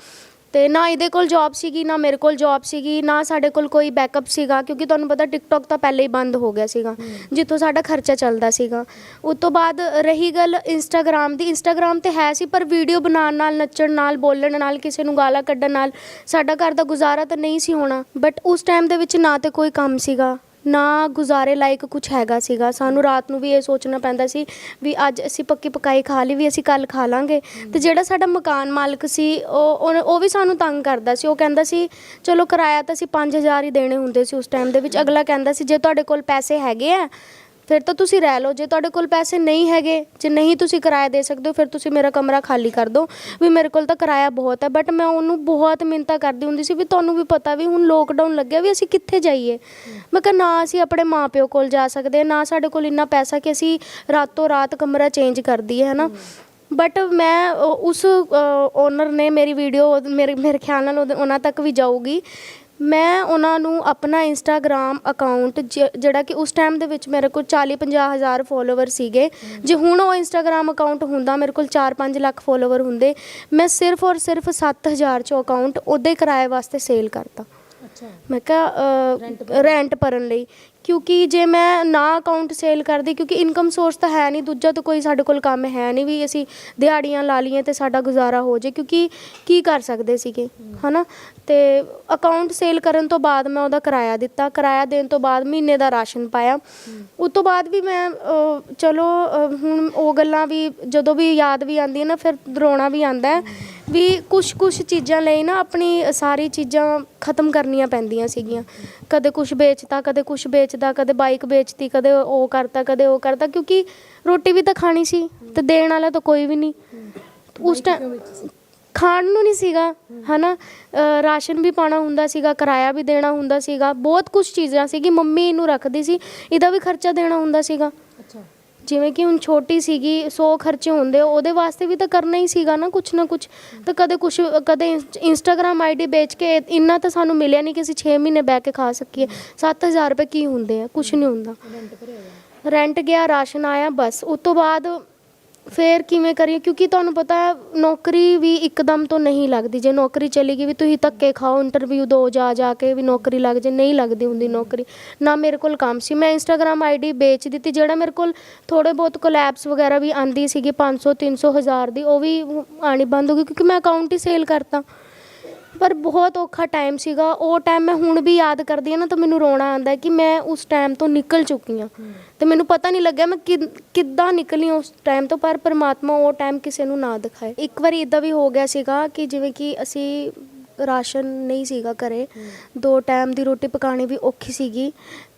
ਤੇ ਨਾ ਇਹਦੇ ਕੋਲ ਜੌਬ ਸੀਗੀ ਨਾ ਮੇਰੇ ਕੋਲ ਜੌਬ ਸੀਗੀ ਨਾ ਸਾਡੇ ਕੋਲ ਕੋਈ ਬੈਕਅਪ ਸੀਗਾ ਕਿਉਂਕਿ ਤੁਹਾਨੂੰ ਪਤਾ ਟਿਕਟੌਕ ਤਾਂ ਪਹਿਲੇ ਹੀ ਬੰਦ ਹੋ ਗਿਆ ਸੀਗਾ ਜਿੱਥੋਂ ਸਾਡਾ ਖਰਚਾ ਚੱਲਦਾ ਸੀਗਾ। ਉਸ ਤੋਂ ਬਾਅਦ ਰਹੀ ਗੱਲ ਇੰਸਟਾਗ੍ਰam ਦੀ ਇੰਸਟਾਗ੍ਰam ਤੇ ਹੈ ਸੀ ਪਰ ਵੀਡੀਓ ਬਣਾਉਣ ਨਾਲ ਨੱਚਣ ਨਾਲ ਬੋਲਣ ਨਾਲ ਕਿਸੇ ਨੂੰ ਗਾਲਾਂ ਕੱਢਣ ਨਾਲ ਸਾਡਾ ਘਰ ਦਾ ਗੁਜ਼ਾਰਾ ਤਾਂ ਨਹੀਂ ਸੀ ਹੋਣਾ ਬਟ ਉਸ ਟਾਈਮ ਦੇ ਵਿੱਚ ਨਾ ਤੇ ਕੋਈ ਕੰਮ ਸੀਗਾ। ਨਾ ਗੁਜ਼ਾਰੇ ਲਾਇਕ ਕੁਝ ਹੈਗਾ ਸੀਗਾ। ਸਾਨੂੰ ਰਾਤ ਨੂੰ ਵੀ ਇਹ ਸੋਚਣਾ ਪੈਂਦਾ ਸੀ ਵੀ ਅੱਜ ਅਸੀਂ ਪੱਕੀ ਪਕਾਈ ਖਾ ਲਈ, ਵੀ ਅਸੀਂ ਕੱਲ ਖਾ ਲਾਂਗੇ। ਤੇ ਜਿਹੜਾ ਸਾਡਾ ਮਕਾਨ ਮਾਲਕ ਸੀ, ਉਹ, ਉਹ- ਉਹ ਵੀ ਸਾਨੂੰ ਤੰਗ ਕਰਦਾ ਸੀ। ਉਹ ਕਹਿੰਦਾ ਸੀ, ਚਲੋ ਕਿਰਾਇਆ ਤਾਂ ਅਸੀਂ 5000 ਹੀ ਦੇਣੇ ਹੁੰਦੇ ਸੀ ਉਸ ਟਾਈਮ ਦੇ ਵਿੱਚ। ਅਗਲਾ ਕਹਿੰਦਾ ਸੀ, ਜੇ ਤੁਹਾਡੇ ਕੋਲ ਪੈਸੇ ਹੈਗੇ ਆ ਫਿਰ ਤਾਂ ਤੁਸੀਂ ਰਹਿ ਲਓ। ਜੇ ਤੁਹਾਡੇ ਕੋਲ ਪੈਸੇ ਨਹੀਂ ਹੈਗੇ ਜੇ ਨਹੀਂ ਤੁਸੀਂ ਕਿਰਾਇਆ ਦੇ ਸਕਦੇ ਹੋ ਫਿਰ ਤੁਸੀਂ ਮੇਰਾ ਕਮਰਾ ਖਾਲੀ ਕਰ ਦਿਓ। ਵੀ ਮੇਰੇ ਕੋਲ ਤਾਂ ਕਿਰਾਇਆ ਬਹੁਤ ਹੈ ਬਟ ਮੈਂ ਉਹਨੂੰ ਬਹੁਤ ਮਿੰਤਾ ਕਰਦੀ ਹੁੰਦੀ ਸੀ ਵੀ ਤੁਹਾਨੂੰ ਵੀ ਪਤਾ ਵੀ ਹੁਣ ਲੋਕਡਾਊਨ ਲੱਗਿਆ ਵੀ ਅਸੀਂ ਕਿੱਥੇ ਜਾਈਏ। ਮੈਂ ਕਿਹਾ ਨਾ ਅਸੀਂ ਆਪਣੇ ਮਾਪਿਓ ਕੋਲ ਜਾ ਸਕਦੇ ਨਾ ਸਾਡੇ ਕੋਲ ਇੰਨਾ ਪੈਸਾ ਕਿ ਅਸੀਂ ਰਾਤੋਂ ਰਾਤ ਕਮਰਾ ਚੇਂਜ ਕਰ ਦਈਏ ਹੈ ਨਾ ਬਟ ਮੈਂ ਅ, ਉਸ ਓਨਰ ਨੇ ਮੇਰੀ ਵੀਡੀਓ ਮੇਰੇ ਮੇਰੇ ਖਿਆਲ ਨਾਲ ਉਹਦੇ- ਉਹਨਾਂ ਤੱਕ ਵੀ ਜਾਊਗੀ। ਮੈਂ ਉਹਨਾਂ ਨੂੰ ਆਪਣਾ ਇੰਸਟਾਗ੍ਰam ਅਕਾਊਂਟ ਜਿਹੜਾ ਕਿ ਉਸ ਟਾਈਮ ਦੇ ਵਿੱਚ ਮੇਰੇ ਕੋਲ 40 50 ਹਜ਼ਾਰ ਫੋਲੋਵਰ ਸੀਗੇ। ਜੇ ਹੁਣ ਉਹ ਇੰਸਟਾਗ੍ਰam ਅਕਾਊਂਟ ਹੁੰਦਾ ਮੇਰੇ ਕੋਲ 4-5 ਲੱਖ ਫੋਲੋਵਰ ਹੁੰਦੇ ਮੈਂ ਸਿਰਫ ਔਰ ਸਿਰਫ 7000 ਚੋਂ ਅਕਾਊਂਟ ਉਹਦੇ ਕਿਰਾਏ ਵਾਸਤੇ ਸੇਲ ਕਰਤਾ। ਅੱਛਾ। ਮੈਂ ਕਿਹਾ ਰੈਂਟ ਭਰਨ ਲਈ। ਕਿਉਂਕਿ ਜੇ ਮੈਂ ਨਾ ਅਕਾਊਂਟ ਸੇਲ ਕਰਦੀ ਕਿਉਂਕਿ ਇਨਕਮ ਸੋਰਸ ਤਾਂ ਹੈ ਨਹੀਂ ਦੂਜਾ ਤਾਂ ਕੋਈ ਸਾਡੇ ਕੋਲ ਕੰਮ ਹੈ ਨਹੀਂ ਵੀ ਅਸੀਂ ਦਿਹਾੜੀਆਂ ਲਾ ਲਈਏ ਤੇ ਸਾਡਾ ਗੁਜ਼ਾਰਾ ਹੋ ਜੇ ਕਿਉਂਕਿ ਕੀ ਕਰ ਸਕਦੇ ਸੀਗੇ ਹਨਾ? ਤੇ ਅਕਾਊਂਟ ਸੇਲ ਕਰਨ ਤੋਂ ਬਾਅਦ ਮੈਂ ਉਹਦਾ ਕਿਰਾਇਆ ਦਿੱਤਾ ਕਿਰਾਇਆ ਦੇਣ ਤੋਂ ਬਾਅਦ ਮਹੀਨੇ ਦਾ ਰਾਸ਼ਨ ਪਾਇਆ। ਉਸ ਤੋਂ ਬਾਅਦ ਵੀ ਮੈਂ ਅਹ, ਚਲੋ ਅਹ, ਹੁਣ ਉਹ ਗੱਲਾਂ ਵੀ ਜਦੋਂ ਵੀ ਯਾਦ ਵੀ ਆਉਂਦੀ ਹੈ ਨਾ ਫਿਰ ਰੋਣਾ ਵੀ ਆਉਂਦਾ ਹੈ। ਵੀ ਕੁਝ ਕੁਝ ਚੀਜ਼ਾਂ ਲਈ ਨਾ ਆਪਣੀ ਸਾਰੀ ਚੀਜ਼ਾਂ ਖਤਮ ਕਰਨੀਆਂ ਪੈਂਦੀਆਂ ਸੀਗੀਆਂ। ਕਦੇ ਕੁਝ ਵੇਚਤਾ, ਕਦੇ ਕੁਝ ਵੇਚਦਾ, ਕਦੇ ਬਾਈਕ ਵੇਚਤੀ, ਕਦੇ ਉਹ ਕਰਤਾ, ਕਦੇ ਉਹ ਕਰਤਾ, ਕਿਉਂਕਿ ਰੋਟੀ ਵੀ ਤਾਂ ਖਾਣੀ ਸੀ ਤੇ ਦੇਣ ਵਾਲਾ ਤਾਂ ਕੋਈ ਵੀ ਨਹੀਂ। ਉਸ ਟਾਈਮ ਖਾਣ ਨੂੰ ਨਹੀਂ ਸੀਗਾ, ਹਨਾ? ਅਹ ਰਾਸ਼ਨ ਵੀ ਪਾਣਾ ਹੁੰਦਾ ਸੀਗਾ, ਕਿਰਾਇਆ ਵੀ ਦੇਣਾ ਹੁੰਦਾ ਸੀਗਾ, ਬਹੁਤ ਕੁਝ ਚੀਜ਼ਾਂ ਸੀਗੀ, ਮੰਮੀ ਇਹਨੂੰ ਰੱਖਦੀ ਸੀ, ਇਹਦਾ ਵੀ ਖਰਚਾ ਦੇਣਾ ਹੁੰਦਾ ਸੀਗਾ। ਅੱਛਾ। ਜਿਵੇਂ ਕਿ ਹੁਣ ਛੋਟੀ ਸੀਗੀ 100 ਖਰਚੇ ਹੁੰਦੇ ਉਹਦੇ ਵਾਸਤੇ ਵੀ ਤਾਂ ਕਰਨਾ ਹੀ ਸੀਗਾ ਨਾ ਕੁਛ ਨਾ ਕੁਛ। ਤਾਂ ਕਦੇ ਕੁਛ ਕਦੇ ਇੰਸਟਾਗ੍ਰam ਆਈਡੀ ਵੇਚ ਕੇ ਇੰਨਾ ਤਾਂ ਸਾਨੂੰ ਮਿਲਿਆ ਨਹੀਂ ਕਿ ਅਸੀਂ 6 ਮਹੀਨੇ ਬਹਿ ਕੇ ਖਾ ਸਕੀਏ। 7000 ਰੁਪਏ ਕੀ ਹੁੰਦੇ ਆ ਕੁਛ ਨਹੀਂ ਹੁੰਦਾ। ਰੈਂਟ ਗਿਆ ਰਾਸ਼ਨ ਆਇਆ ਬਸ। ਉਸ ਤੋਂ ਬਾਅਦ ਫੇਰ ਕਿਵੇਂ ਕਰੀਏ? ਕਿਉਂਕਿ ਤੁਹਾਨੂੰ ਪਤਾ ਹੈ ਨੌਕਰੀ ਵੀ ਇੱਕਦਮ ਤੋਂ ਨਹੀਂ ਲੱਗਦੀ। ਜੇ ਨੌਕਰੀ ਚਲੀ ਗਈ ਵੀ ਤੁਸੀਂ ਧੱਕੇ ਖਾਓ ਇੰਟਰਵਿਊ ਦੋ ਜਾ ਜਾ ਕੇ ਵੀ ਨੌਕਰੀ ਲੱਗ ਜੇ, ਨਹੀਂ ਲੱਗਦੀ ਹੁੰਦੀ ਨੌਕਰੀ। ਨਾ ਮੇਰੇ ਕੋਲ ਕੰਮ ਸੀ। ਮੈਂ ਇੰਸਟਾਗ੍ਰam ਆਈਡੀ ਵੇਚ ਦਿੱਤੀ। ਜਿਹੜਾ ਮੇਰੇ ਕੋਲ ਥੋੜੇ ਬਹੁਤ ਕੋਲੈਬਸ ਵਗੈਰਾ ਵੀ ਆਂਦੀ ਸੀਗੀ 500 300 ਹਜ਼ਾਰ ਦੀ, ਉਹ ਵੀ ਆਣੀ ਬੰਦ ਹੋ ਗਈ। ਕਿਉਂਕਿ ਮੈਂ ਅਕਾਊਂਟ ਹੀ ਸੇਲ ਕਰਤਾ। ਪਰ ਬਹੁਤ ਔਖਾ ਟਾਈਮ ਸੀਗਾ। ਉਹ ਟਾਈਮ ਮੈਂ ਹੁਣ ਵੀ ਯਾਦ ਕਰਦੀ ਹਾਂ ਨਾ ਤਾਂ ਮੈਨੂੰ ਰੋਣਾ ਆਉਂਦਾ ਕਿ ਮੈਂ ਉਸ ਟਾਈਮ ਤੋਂ ਨਿਕਲ ਚੁੱਕੀ ਹਾਂ। ਤੇ ਮੈਨੂੰ ਪਤਾ ਨਹੀਂ ਲੱਗਿਆ ਮੈਂ ਕਿ- ਕਿੱਦਾਂ ਨਿਕਲੀ ਉਸ ਟਾਈਮ ਤੋਂ ਪਰ ਪਰਮਾਤਮਾ ਉਹ ਟਾਈਮ ਕਿਸੇ ਨੂੰ ਨਾ ਦਿਖਾਏ। ਇੱਕ ਵਾਰੀ ਇਦਾਂ ਵੀ ਹੋ ਗਿਆ ਸੀਗਾ ਕਿ ਜਿਵੇਂ ਕਿ ਅਸੀਂ ਰਾਸ਼ਨ ਨਹੀਂ ਸੀਗਾ ਘਰੇ। ਦੋ ਟਾਈਮ ਦੀ ਰੋਟੀ ਪਕਾਣੀ ਵੀ ਔਖੀ ਸੀਗੀ।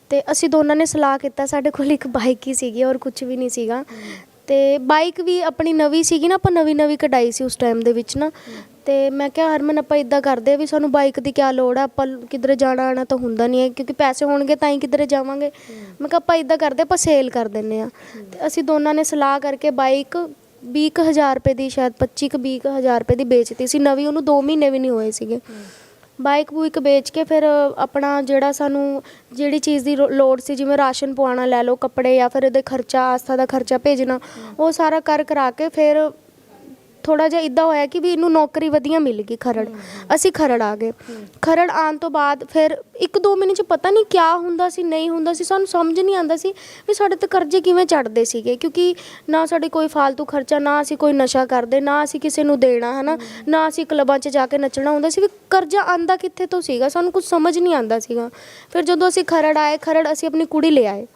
ਤੇ ਅਸੀਂ ਦੋਨਾਂ ਨੇ ਸਲਾਹ ਕੀਤਾ ਸਾਡੇ ਕੋਲ ਇੱਕ ਬਾਈਕ ਹੀ ਸੀਗੀ ਔਰ ਕੁਝ ਵੀ ਨਹੀਂ ਸੀਗਾ। ਤੇ ਬਾਈਕ ਵੀ ਆਪਣੀ ਨਵੀਂ ਸੀਗੀ ਨਾ ਆਪਾਂ ਨਵੀਂ ਨਵੀਂ ਕਢਾਈ ਸੀ ਉਸ ਟਾਈਮ ਦੇ ਵਿੱਚ ਨਾ। ਅਤੇ ਮੈਂ ਕਿਹਾ, ਹਰਮਨ, ਆਪਾਂ ਇੱਦਾਂ ਕਰਦੇ ਹਾਂ ਵੀ ਸਾਨੂੰ ਬਾਈਕ ਦੀ ਕਿਆ ਲੋੜ ਆ? ਆਪਾਂ ਕਿਧਰੇ ਜਾਣਾ ਆਉਣਾ ਤਾਂ ਹੁੰਦਾ ਨਹੀਂ ਹੈ, ਕਿਉਂਕਿ ਪੈਸੇ ਹੋਣਗੇ ਤਾਂ ਹੀ ਕਿਧਰੇ ਜਾਵਾਂਗੇ। ਮੈਂ ਕਿਹਾ, ਆਪਾਂ ਇੱਦਾਂ ਕਰਦੇ, ਆਪਾਂ ਸੇਲ ਕਰ ਦਿੰਦੇ ਹਾਂ। ਅਤੇ ਅਸੀਂ ਦੋਨਾਂ ਨੇ ਸਲਾਹ ਕਰਕੇ ਬਾਈਕ ਵੀਹ ਕੁ ਹਜ਼ਾਰ ਰੁਪਏ ਦੀ, ਸ਼ਾਇਦ 25 ਕੁ, ਵੀਹ ਕੁ ਹਜ਼ਾਰ ਰੁਪਏ ਦੀ ਵੇਚਤੀ ਸੀ। ਨਵੀਂ ਉਹਨੂੰ 2 ਮਹੀਨੇ ਵੀ ਨਹੀਂ ਹੋਏ ਸੀਗੇ। ਬਾਈਕ ਬੂਈਕ ਵੇਚ ਕੇ ਫਿਰ ਆਪਣਾ ਜਿਹੜਾ ਸਾਨੂੰ ਜਿਹੜੀ ਚੀਜ਼ ਦੀ ਰੋ- ਲੋੜ ਸੀ, ਜਿਵੇਂ ਰਾਸ਼ਨ ਪਵਾਉਣਾ ਲੈ ਲਓ, ਕੱਪੜੇ ਜਾਂ ਫਿਰ ਇਹਦੇ ਖਰਚਾ, ਆਸਥਾ ਦਾ ਖਰਚਾ ਭੇਜਣਾ, ਉਹ ਸਾਰਾ ਕਰ ਕਰਾ ਕੇ ਫਿਰ ਥੋੜਾ ਜਿਹਾ ਇਦਾਂ ਹੋਇਆ ਕਿ ਵੀ ਇਹਨੂੰ ਨੌਕਰੀ ਵਧੀਆ ਮਿਲ ਗਈ ਖਰੜ। ਅਸੀਂ ਖਰੜ ਆ ਗਏ। ਖਰੜ ਆਉਣ ਤੋਂ ਬਾਅਦ ਫਿਰ ਇੱਕ ਦੋ ਮਹੀਨੇ ਚ ਪਤਾ ਨਹੀਂ ਕਿਆ ਹੁੰਦਾ ਸੀ, ਨਹੀਂ ਹੁੰਦਾ ਸੀ, ਸਾਨੂੰ ਸਮਝ ਨਹੀਂ ਆਉਂਦਾ ਸੀ ਵੀ ਸਾਡੇ ਤੇ ਕਰਜ਼ੇ ਕਿਵੇਂ ਚੜਦੇ ਸੀਗੇ। ਕਿਉਂਕਿ ਨਾ ਸਾਡੇ ਕੋਈ ਫालतू ਖਰਚਾ, ਨਾ ਅਸੀਂ ਕੋਈ ਨਸ਼ਾ ਕਰਦੇ, ਨਾ ਅਸੀਂ ਕਿਸੇ ਨੂੰ ਦੇਣਾ, ਹਨਾ? ਨਾ ਅਸੀਂ ਕਲੱਬਾਂ 'ਚ ਜਾ ਕੇ ਨੱਚਣਾ ਹੁੰਦਾ ਸੀ ਵੀ ਕਰਜ਼ਾ ਆਂਦਾ ਕਿੱਥੇ ਤੋਂ ਸੀਗਾ? ਸਾਨੂੰ ਕੁਝ ਸਮਝ ਨਹੀਂ ਆਉਂਦਾ ਸੀਗਾ। ਫਿਰ ਜਦੋਂ ਅਸੀਂ ਖਰੜ ਆਏ, ਖਰੜ ਅਸੀਂ ਆਪਣੀ ਕੁੜੀ ਲੈ ਆਏ।